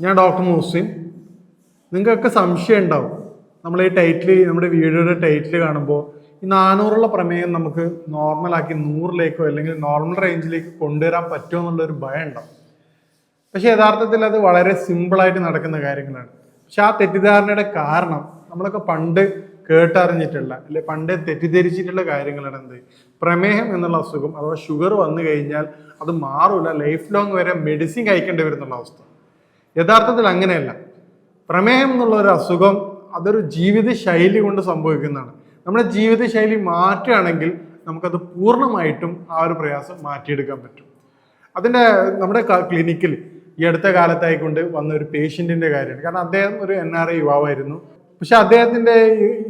ഞാൻ ഡോക്ടർ മുഹസിൻ. നിങ്ങൾക്കൊക്കെ സംശയം ഉണ്ടാവും. നമ്മൾ ഈ ടൈറ്റിൽ നമ്മുടെ വീഡിയോയുടെ ടൈറ്റിൽ കാണുമ്പോൾ ഈ നാനൂറുള്ള പ്രമേയം നമുക്ക് നോർമലാക്കി നൂറിലേക്കോ അല്ലെങ്കിൽ നോർമൽ റേഞ്ചിലേക്ക് കൊണ്ടുവരാൻ പറ്റുമോ എന്നുള്ളൊരു ഭയം ഉണ്ടാവും. പക്ഷേ യഥാർത്ഥത്തിൽ അത് വളരെ സിമ്പിളായിട്ട് നടക്കുന്ന കാര്യങ്ങളാണ്. പക്ഷെ ആ തെറ്റിദ്ധാരണയുടെ കാരണം നമ്മളൊക്കെ പണ്ട് കേട്ടറിഞ്ഞിട്ടുള്ള അല്ലെ പണ്ട് തെറ്റിദ്ധരിച്ചിട്ടുള്ള കാര്യങ്ങളാണ് എന്ത്? പ്രമേഹം എന്നുള്ള അസുഖം അഥവാ ഷുഗർ വന്നു കഴിഞ്ഞാൽ അത് മാറൂല. ലൈഫ് ലോങ് വരെ മെഡിസിൻ കഴിക്കേണ്ടി വരുന്നുള്ള അവസ്ഥ. യഥാർത്ഥത്തിൽ അങ്ങനെയല്ല. പ്രമേഹം എന്നുള്ള ഒരു അസുഖം അതൊരു ജീവിത ശൈലി കൊണ്ട് സംഭവിക്കുന്നതാണ്. നമ്മുടെ ജീവിത ശൈലി മാറ്റുകയാണെങ്കിൽ നമുക്കത് പൂർണമായിട്ടും ആ ഒരു പ്രയാസം മാറ്റിയെടുക്കാൻ പറ്റും. അതിന്റെ നമ്മുടെ ക്ലിനിക്കിൽ ഈ അടുത്ത കാലത്തായിക്കൊണ്ട് വന്ന ഒരു പേഷ്യന്റിന്റെ കാര്യമാണ്. കാരണം അദ്ദേഹം ഒരു എൻ ആർ ഐ യുവാവായിരുന്നു. പക്ഷെ അദ്ദേഹത്തിന്റെ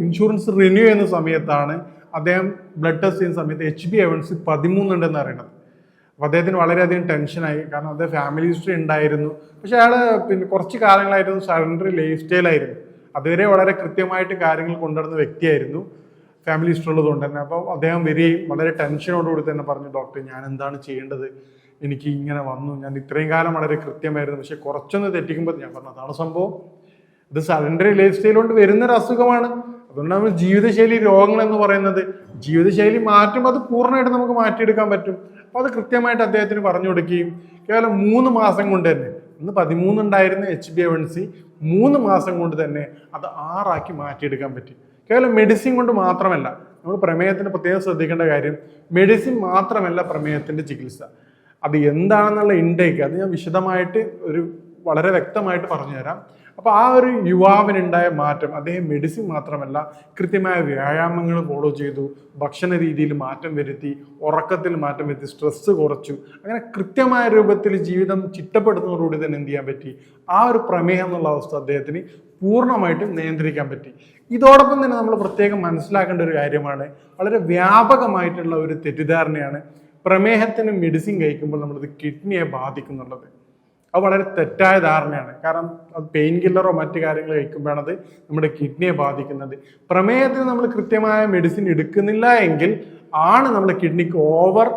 ഇൻഷുറൻസ് റിന്യൂ ചെയ്യുന്ന സമയത്താണ് അദ്ദേഹം ബ്ലഡ് ടെസ്റ്റ് ചെയ്യുന്ന സമയത്ത് എച്ച് ബി എവൻസി പതിമൂന്നുണ്ടെന്ന് അറിയണത്. അപ്പോൾ അദ്ദേഹത്തിന് വളരെയധികം ടെൻഷനായി കാരണം അദ്ദേഹം ഫാമിലി ഹിസ്റ്ററി ഉണ്ടായിരുന്നു. പക്ഷേ അയാൾ പിന്നെ കുറച്ച് കാലങ്ങളായിരുന്നു സറണ്ടറി ലൈഫ് സ്റ്റൈലായിരുന്നു അതുവരെ വളരെ കൃത്യമായിട്ട് കാര്യങ്ങൾ കൊണ്ടുവരുന്ന വ്യക്തിയായിരുന്നു ഫാമിലി ഹിസ്റ്ററി ഉള്ളതുകൊണ്ട് തന്നെ. അപ്പോൾ അദ്ദേഹം വരികയും വളരെ ടെൻഷനോടുകൂടി തന്നെ പറഞ്ഞു ഡോക്ടർ ഞാൻ എന്താണ് ചെയ്യേണ്ടത്? എനിക്ക് ഇങ്ങനെ വന്നു. ഞാൻ ഇത്രയും കാലം വളരെ കൃത്യമായിരുന്നു. പക്ഷെ കുറച്ചൊന്ന് തെറ്റിക്കുമ്പോൾ ഞാൻ പറഞ്ഞു അതാണ് സംഭവം. ഇത് സറണ്ടറി ലൈഫ് സ്റ്റൈൽ കൊണ്ട് വരുന്നൊരു അസുഖമാണ്. അതുകൊണ്ട് നമ്മൾ ജീവിതശൈലി രോഗങ്ങൾ എന്ന് പറയുന്നത്. ജീവിതശൈലി മാറ്റും അത് പൂർണമായിട്ട് നമുക്ക് മാറ്റിയെടുക്കാൻ പറ്റും. അപ്പോൾ അത് കൃത്യമായിട്ട് അദ്ദേഹത്തിന് പറഞ്ഞു കൊടുക്കുകയും കേവലം മൂന്ന് മാസം കൊണ്ട് തന്നെ ഇന്ന് പതിമൂന്നുണ്ടായിരുന്ന H B A one C മൂന്ന് മാസം കൊണ്ട് തന്നെ അത് ആറാക്കി മാറ്റിയെടുക്കാൻ പറ്റി. കേവലം മെഡിസിൻ കൊണ്ട് മാത്രമല്ല നമ്മൾ പ്രമേയത്തിന് പ്രത്യേകം ശ്രദ്ധിക്കേണ്ട കാര്യം മെഡിസിൻ മാത്രമല്ല പ്രമേയത്തിന്റെ ചികിത്സ. അത് എന്താണെന്നുള്ള ഇൻടേക്ക് അത് ഞാൻ വിശദമായിട്ട് ഒരു വളരെ വ്യക്തമായിട്ട് പറഞ്ഞുതരാം. അപ്പോൾ ആ ഒരു യുവാവിനുണ്ടായ മാറ്റം അദ്ദേഹം മെഡിസിൻ മാത്രമല്ല കൃത്യമായ വ്യായാമങ്ങൾ ഫോളോ ചെയ്തു ഭക്ഷണ രീതിയിൽ മാറ്റം വരുത്തി ഉറക്കത്തിൽ മാറ്റം വരുത്തി സ്ട്രെസ്സ് കുറച്ചു. അങ്ങനെ കൃത്യമായ രൂപത്തിൽ ജീവിതം ചിട്ടപ്പെടുത്തുന്നതോടുകൂടി തന്നെ എന്ത് ചെയ്യാൻ പറ്റി? ആ ഒരു പ്രമേഹം എന്നുള്ള അവസ്ഥ അദ്ദേഹത്തിന് പൂർണമായിട്ടും നിയന്ത്രിക്കാൻ പറ്റി. ഇതോടൊപ്പം തന്നെ നമ്മൾ പ്രത്യേകം മനസ്സിലാക്കേണ്ട ഒരു കാര്യമാണ് വളരെ വ്യാപകമായിട്ടുള്ള ഒരു തെറ്റിദ്ധാരണയാണ് പ്രമേഹത്തിന് മെഡിസിൻ കഴിക്കുമ്പോൾ നമ്മളത് കിഡ്നിയെ ബാധിക്കുന്നുള്ളത്. അത് വളരെ തെറ്റായ ധാരണയാണ്. കാരണം അത് പെയിൻ കില്ലറോ മറ്റു കാര്യങ്ങൾ കഴിക്കുമ്പോഴാണ് അത് നമ്മുടെ കിഡ്നിയെ ബാധിക്കുന്നത്. പ്രമേഹത്തിന് നമ്മൾ കൃത്യമായ മെഡിസിൻ എടുക്കുന്നില്ല എങ്കിൽ ആണ് നമ്മുടെ കിഡ്നിക്ക് ഓവർ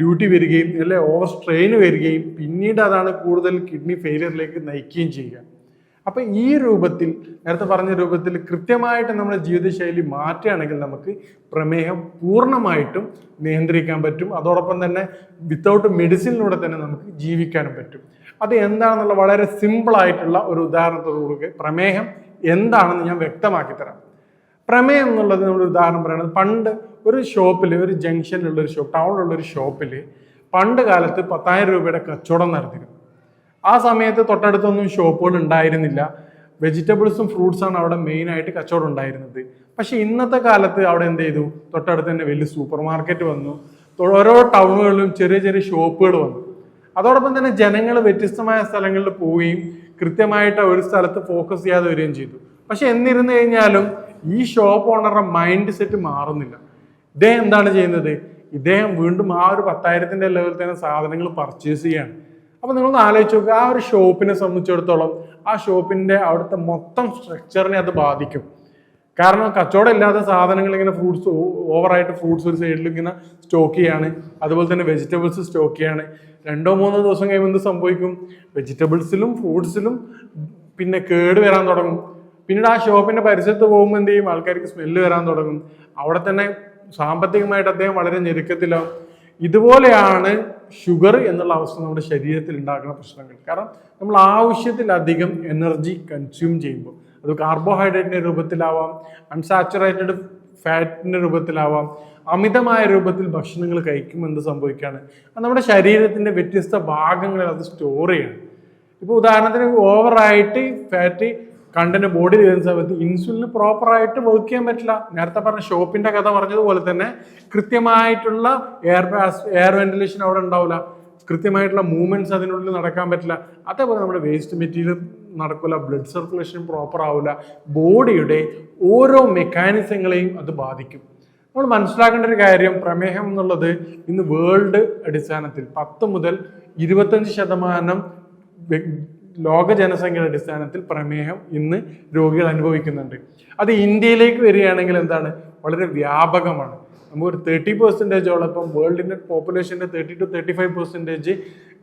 ഡ്യൂട്ടി വരികയും അല്ലെ ഓവർ സ്ട്രെയിൻ വരികയും പിന്നീട് അതാണ് കൂടുതൽ കിഡ്നി ഫെയിലിയറിലേക്ക് നയിക്കുകയും ചെയ്യുക. അപ്പൊ ഈ രൂപത്തിൽ നേരത്തെ പറഞ്ഞ രൂപത്തിൽ കൃത്യമായിട്ട് നമ്മുടെ ജീവിതശൈലി മാറ്റുകയാണെങ്കിൽ നമുക്ക് പ്രമേഹം പൂർണമായിട്ടും നിയന്ത്രിക്കാൻ പറ്റും. അതോടൊപ്പം തന്നെ വിത്തൗട്ട് മെഡിസിനിലൂടെ തന്നെ നമുക്ക് ജീവിക്കാനും പറ്റും. അത് എന്താണെന്നുള്ള വളരെ സിമ്പിൾ ആയിട്ടുള്ള ഒരു ഉദാഹരണത്തോടുകൂടി പ്രമേഹം എന്താണെന്ന് ഞാൻ വ്യക്തമാക്കി തരാം. പ്രമേയം എന്നുള്ളത് നമ്മൾ ഉദാഹരണം പറയുന്നത് പണ്ട് ഒരു ഷോപ്പിൽ ഒരു ജംഗ്ഷനിലുള്ള ഒരു ഷോപ്പ് ടൗണിലുള്ള ഒരു ഷോപ്പിൽ പണ്ട് കാലത്ത് പത്തായിരം രൂപയുടെ കച്ചവടം നടത്തിയിരുന്നു. ആ സമയത്ത് തൊട്ടടുത്തൊന്നും ഷോപ്പുകൾ ഉണ്ടായിരുന്നില്ല. വെജിറ്റബിൾസും ഫ്രൂട്ട്സാണ് അവിടെ മെയിനായിട്ട് കച്ചവടം ഉണ്ടായിരുന്നത്. പക്ഷെ ഇന്നത്തെ കാലത്ത് അവിടെ എന്ത് ചെയ്തു? തൊട്ടടുത്ത് തന്നെ വലിയ സൂപ്പർ മാർക്കറ്റ് വന്നു ഓരോ ടൗണുകളിലും ചെറിയ ചെറിയ ഷോപ്പുകൾ വന്നു. അതോടൊപ്പം തന്നെ ജനങ്ങൾ വ്യത്യസ്തമായ സ്ഥലങ്ങളിൽ പോവുകയും കൃത്യമായിട്ട് ഒരു സ്ഥലത്ത് ഫോക്കസ് ചെയ്യാതെ വരികയും ചെയ്തു. പക്ഷെ എന്നിരുന്നു കഴിഞ്ഞാലും ഈ ഷോപ്പ് ഓണറുടെ മൈൻഡ് സെറ്റ് മാറുന്നില്ല. ഇദ്ദേഹം എന്താണ് ചെയ്യുന്നത്? ഇദ്ദേഹം വീണ്ടും ആ ഒരു പത്തായിരത്തിന്റെ ലെവലിൽ തന്നെ സാധനങ്ങൾ പർച്ചേസ് ചെയ്യാണ് അപ്പൊ നിങ്ങൾ ആലോചിച്ച് നോക്കുക ആ ഒരു ഷോപ്പിനെ സംബന്ധിച്ചിടത്തോളം ആ ഷോപ്പിന്റെ അവിടുത്തെ മൊത്തം സ്ട്രക്ചറിനെ അത് ബാധിക്കും. കാരണം കച്ചവടം ഇല്ലാത്ത സാധനങ്ങൾ ഇങ്ങനെ ഫ്രൂട്ട്സ് ഓവറായിട്ട് ഫ്രൂട്ട്സ് ഒരു സൈഡിൽ ഇങ്ങനെ സ്റ്റോക്ക് ചെയ്യാണ്. അതുപോലെ തന്നെ വെജിറ്റബിൾസ് സ്റ്റോക്ക് ചെയ്യാണ്. രണ്ടോ മൂന്നോ ദിവസം കഴിയുമ്പോൾ എന്ത് സംഭവിക്കും? വെജിറ്റബിൾസിലും ഫ്രൂട്ട്സിലും പിന്നെ കേട് വരാൻ തുടങ്ങും. പിന്നീട് ആ ഷോപ്പിന്റെ പരിസരത്ത് പോകുമ്പോൾ എന്ത് ചെയ്യും? ആൾക്കാർക്ക് സ്മെല്ല് വരാൻ തുടങ്ങും. അവിടെ തന്നെ സാമ്പത്തികമായിട്ട് അദ്ദേഹം വളരെ ഞെരുക്കത്തിലാവും. ഇതുപോലെയാണ് ഷുഗർ എന്നുള്ള അവസ്ഥ നമ്മുടെ ശരീരത്തിൽ ഉണ്ടാക്കുന്ന പ്രശ്നങ്ങൾ. കാരണം നമ്മൾ ആവശ്യത്തിലധികം എനർജി കൺസ്യൂം ചെയ്യുമ്പോൾ അത് കാർബോഹൈഡ്രേറ്റിന്റെ രൂപത്തിലാവാം അൺസാച്ചുറേറ്റഡ് ഫാറ്റിന്റെ രൂപത്തിലാവാം അമിതമായ രൂപത്തിൽ ഭക്ഷണങ്ങൾ കഴിക്കുമ്പോൾ എന്ത് സംഭവിക്കുകയാണ്? അത് നമ്മുടെ ശരീരത്തിന്റെ വ്യത്യസ്ത ഭാഗങ്ങളിൽ അത് സ്റ്റോർ ചെയ്യണം ഇപ്പോൾ ഉദാഹരണത്തിന് ഓവറായിട്ട് ഫാറ്റ് കണ്ടന്റ് ബോഡി ചെയ്യുന്ന സമയത്ത് ഇൻസുലിന് പ്രോപ്പറായിട്ട് വർക്ക് ചെയ്യാൻ പറ്റില്ല. നേരത്തെ പറഞ്ഞ ഷോപ്പിന്റെ കഥ പറഞ്ഞതുപോലെ തന്നെ കൃത്യമായിട്ടുള്ള എയർ എയർ വെന്റിലേഷൻ അവിടെ ഉണ്ടാവില്ല. കൃത്യമായിട്ടുള്ള മൂവ്മെന്റ്സ് അതിനുള്ളിൽ നടക്കാൻ പറ്റില്ല. അതേപോലെ നമ്മുടെ വേസ്റ്റ് മെറ്റീരിയൽ നടക്കില്ല ബ്ലഡ് സർക്കുലേഷൻ പ്രോപ്പർ ആവില്ല ബോഡിയുടെ ഓരോ മെക്കാനിസങ്ങളെയും അത് ബാധിക്കും. നമ്മൾ മനസ്സിലാക്കേണ്ട ഒരു കാര്യം പ്രമേഹം എന്നുള്ളത് ഇന്ന് വേൾഡ് അടിസ്ഥാനത്തിൽ പത്ത് മുതൽ ഇരുപത്തഞ്ച് ശതമാനം ലോക ജനസംഖ്യയുടെ അടിസ്ഥാനത്തിൽ പ്രമേഹം ഇന്ന് രോഗികൾ അനുഭവിക്കുന്നുണ്ട്. അത് ഇന്ത്യയിലേക്ക് വരികയാണെങ്കിൽ എന്താണ്? വളരെ വ്യാപകമാണ്. നമുക്ക് ഒരു തേർട്ടി പെർസെന്റേജോളം ഇപ്പം വേൾഡിന്റെ പോപ്പുലേഷന്റെ thirty two thirty five percentage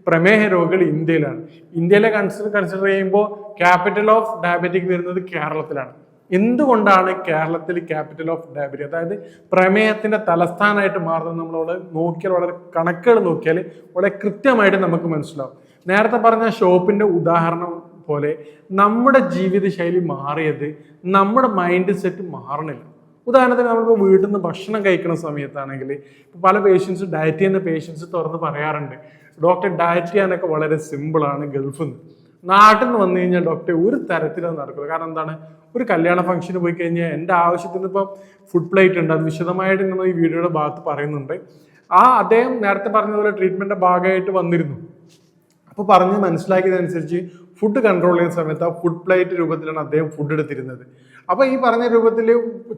പ്രമേഹ രോഗികൾ ഇന്ത്യയിലാണ്. ഇന്ത്യയിലെ കൺസിഡർ കൺസിഡർ ചെയ്യുമ്പോൾ ക്യാപിറ്റൽ ഓഫ് ഡയബറ്റിക് വരുന്നത് കേരളത്തിലാണ്. എന്തുകൊണ്ടാണ് കേരളത്തിൽ ക്യാപിറ്റൽ ഓഫ് ഡയബറ്റി അതായത് പ്രമേഹത്തിന്റെ തലസ്ഥാനമായിട്ട് മാറുന്നത് നമ്മൾ നോക്കിയാൽ വളരെ കണക്കുകൾ നോക്കിയാൽ വളരെ കൃത്യമായിട്ട് നമുക്ക് മനസ്സിലാവും. നേരത്തെ പറഞ്ഞ ഷോപ്പിന്റെ ഉദാഹരണം പോലെ നമ്മുടെ ജീവിതശൈലി മാറിയത് നമ്മുടെ മൈൻഡ് സെറ്റ് മാറണില്ല. ഉദാഹരണത്തിന് നമ്മളിപ്പോൾ വീട്ടിൽ നിന്ന് ഭക്ഷണം കഴിക്കുന്ന സമയത്താണെങ്കിൽ പല പേഷ്യൻസ് ഡയറ്റ് ചെയ്യുന്ന പേഷ്യൻസ് തുറന്ന് പറയാറുണ്ട് ഡോക്ടർ ഡയറ്റ് ചെയ്യാനൊക്കെ വളരെ സിമ്പിളാണ് ഗൾഫിൽ നിന്ന്. നാട്ടിൽ നിന്ന് വന്നു കഴിഞ്ഞാൽ ഡോക്ടർ ഒരു തരത്തിലും നടക്കില്ല കാരണം എന്താണ്? ഒരു കല്യാണ ഫംഗ്ഷന് പോയി കഴിഞ്ഞാൽ എന്റെ ആവശ്യത്തിന് ഇപ്പം ഫുഡ് പ്ലേറ്റ് ഉണ്ട്. അത് വിശദമായിട്ട് നമ്മൾ ഈ വീഡിയോയുടെ ഭാഗത്ത് പറയുന്നുണ്ട്. ആ അദ്ദേഹം നേരത്തെ പറഞ്ഞതുപോലെ ട്രീറ്റ്മെന്റിന്റെ ഭാഗമായിട്ട് വന്നിരുന്നു. അപ്പോൾ പറഞ്ഞ് മനസ്സിലാക്കിയതനുസരിച്ച് ഫുഡ് കൺട്രോൾ ചെയ്യുന്ന സമയത്ത് ആ ഫുഡ് പ്ലേറ്റ് രൂപത്തിലാണ് അദ്ദേഹം ഫുഡ് എടുത്തിരുന്നത്. അപ്പോൾ ഈ പറഞ്ഞ രൂപത്തിൽ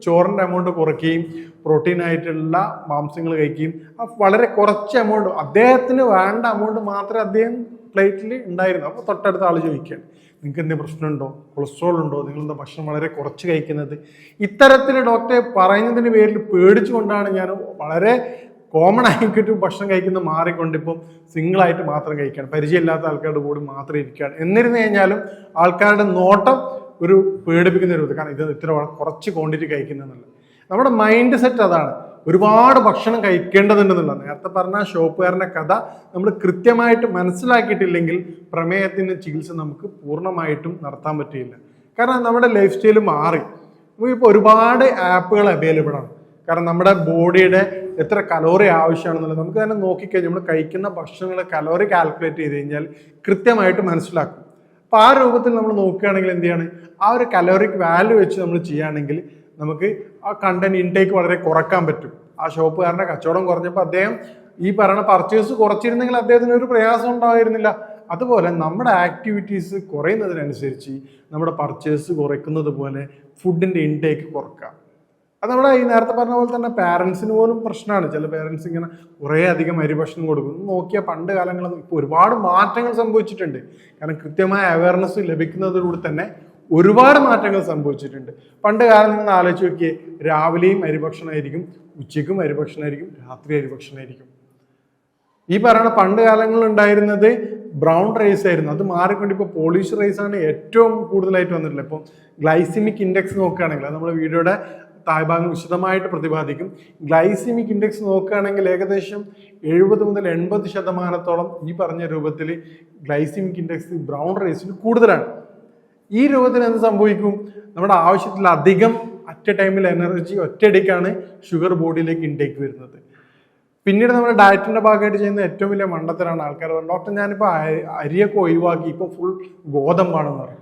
ചോറിന്റെ എമൗണ്ട് കുറയ്ക്കുകയും പ്രോട്ടീൻ ആയിട്ടുള്ള മാംസങ്ങൾ കഴിക്കുകയും ആ വളരെ കുറച്ച് എമൗണ്ട് അദ്ദേഹത്തിന് വേണ്ട എമൗണ്ട് മാത്രമേ അദ്ദേഹം പ്ലേറ്റിൽ ഉണ്ടായിരുന്നു അപ്പോൾ തൊട്ടടുത്ത ആൾ ചോദിക്കുകയാണ് നിങ്ങൾക്ക് എന്തെങ്കിലും പ്രശ്നമുണ്ടോ? കൊളസ്ട്രോൾ ഉണ്ടോ? നിങ്ങളെന്താ ഭക്ഷണം വളരെ കുറച്ച് കഴിക്കുന്നത്? ഇത്തരത്തിൽ ഡോക്ടറെ പറയുന്നതിന് പേരിൽ പേടിച്ചുകൊണ്ടാണ് ഞാൻ വളരെ കോമൺ ആയിട്ട് ഭക്ഷണം കഴിക്കുന്ന മാറിക്കൊണ്ട് ഇപ്പം സിംഗിളായിട്ട് മാത്രം കഴിക്കുകയാണ് പരിചയമില്ലാത്ത ആൾക്കാരുടെ കൂടെ മാത്രം ഇരിക്കുകയാണ്. എന്നിരുന്നു കഴിഞ്ഞാലും ആൾക്കാരുടെ നോട്ടം ഒരു പേടിപ്പിക്കുന്ന ഒരു ഇത്. കാരണം ഇത് ഇത്ര കുറച്ച് ക്വാണ്ടിറ്റി കഴിക്കുന്നെന്നുള്ളത് നമ്മുടെ മൈൻഡ് സെറ്റ് അതാണ്. ഒരുപാട് ഭക്ഷണം കഴിക്കേണ്ടതുണ്ടെന്നുള്ള നേരത്തെ പറഞ്ഞ ഷോപ്പുകാരന്റെ കഥ നമ്മൾ കൃത്യമായിട്ട് മനസ്സിലാക്കിയിട്ടില്ലെങ്കിൽ പ്രമേയത്തിന്റെ ചികിത്സ നമുക്ക് പൂർണമായിട്ടും നടത്താൻ പറ്റിയില്ല കാരണം നമ്മുടെ ലൈഫ് സ്റ്റൈൽ മാറി. ഇപ്പോൾ ഒരുപാട് ആപ്പുകൾ അവൈലബിൾ ആണ്. കാരണം നമ്മുടെ ബോഡിയുടെ എത്ര കലോറി ആവശ്യമാണെന്നുള്ളത് നമുക്ക് തന്നെ നോക്കിക്കഴിഞ്ഞാൽ നമ്മൾ കഴിക്കുന്ന ഭക്ഷണങ്ങൾ കലോറി കാൽക്കുലേറ്റ് ചെയ്ത് കഴിഞ്ഞാൽ കൃത്യമായിട്ട് മനസ്സിലാക്കും. അപ്പോൾ ആ രൂപത്തിൽ നമ്മൾ നോക്കുകയാണെങ്കിൽ എന്ത് ചെയ്യാണ്? ആ ഒരു കലോറിക് വാല്യൂ വെച്ച് നമ്മൾ ചെയ്യുകയാണെങ്കിൽ നമുക്ക് ആ കണ്ടന്റ് ഇൻടേക്ക് വളരെ കുറയ്ക്കാൻ പറ്റും. ആ ഷോപ്പുകാരന്റെ കച്ചവടം കുറഞ്ഞപ്പോൾ അദ്ദേഹം ഈ പറയുന്ന പർച്ചേസ് കുറച്ചിരുന്നെങ്കിൽ അദ്ദേഹത്തിന് ഒരു പ്രയാസം ഉണ്ടായിരുന്നില്ല. അതുപോലെ നമ്മുടെ ആക്ടിവിറ്റീസ് കുറയുന്നതിനനുസരിച്ച് നമ്മുടെ പർച്ചേസ് കുറയ്ക്കുന്നത് പോലെ ഫുഡിന്റെ ഇൻടേക്ക് കുറക്കാം. അത് നമ്മുടെ ഈ നേരത്തെ പറഞ്ഞ പോലെ തന്നെ പാരൻസിന് പോലും പ്രശ്നമാണ് ചില പാരൻസ് ഇങ്ങനെ കുറേ അധികം അരി ഭക്ഷണം കൊടുക്കും നോക്കിയ പണ്ട് കാലങ്ങളൊന്നും ഇപ്പോൾ ഒരുപാട് മാറ്റങ്ങൾ സംഭവിച്ചിട്ടുണ്ട്. കാരണം കൃത്യമായ അവയർനെസ് ലഭിക്കുന്നതിലൂടെ തന്നെ ഒരുപാട് മാറ്റങ്ങൾ സംഭവിച്ചിട്ടുണ്ട്. പണ്ട് കാലം നിങ്ങൾ ആലോചിച്ച് നോക്കിയേ രാവിലെയും അരിഭക്ഷണമായിരിക്കും ഉച്ചയ്ക്കും അരിഭക്ഷണമായിരിക്കും രാത്രി അരിഭക്ഷണമായിരിക്കും. ഈ പറയുന്ന പണ്ട് കാലങ്ങളിൽ ഉണ്ടായിരുന്നത് ബ്രൗൺ റൈസ് ആയിരുന്നു. അത് മാറിക്കൊണ്ട് ഇപ്പോൾ പോളിഷ് റൈസ് ആണ് ഏറ്റവും കൂടുതലായിട്ട് വന്നിട്ടുള്ളത്. ഇപ്പോൾ ഗ്ലൈസിമിക് ഇൻഡെക്സ് നോക്കുകയാണെങ്കിൽ അത് നമ്മുടെ വീഡിയോയുടെ താഴ്ഭാഗം വിശദമായിട്ട് പ്രതിപാദിക്കും. ഗ്ലൈസിമിക് ഇൻഡെക്സ് നോക്കുകയാണെങ്കിൽ ഏകദേശം എഴുപത് മുതൽ എൺപത് ശതമാനത്തോളം ഈ പറഞ്ഞ രൂപത്തിൽ ഗ്ലൈസിമിക് ഇൻഡെക്സ് ബ്രൗൺ റൈസിൽ കൂടുതലാണ്. ഈ രൂപത്തിൽ എന്ത് സംഭവിക്കും? നമ്മുടെ ആവശ്യത്തിലധികം അറ്റ് ടൈമിൽ എനർജി ഒറ്റയടിക്കാണ് ഷുഗർ ബോഡിയിലേക്ക് ഇൻടേക്ക് വരുന്നത്. പിന്നീട് നമ്മുടെ ഡയറ്റിന്റെ ഭാഗമായിട്ട് ചെയ്യുന്ന ഏറ്റവും വലിയ മണ്ടത്തരാണ് ആൾക്കാർ. ഡോക്ടർ ഞാനിപ്പോൾ അരി- അരിയൊക്കെ ഒഴിവാക്കി ഇപ്പോൾ ഫുൾ ഗോതമ്പാണെന്ന് പറയും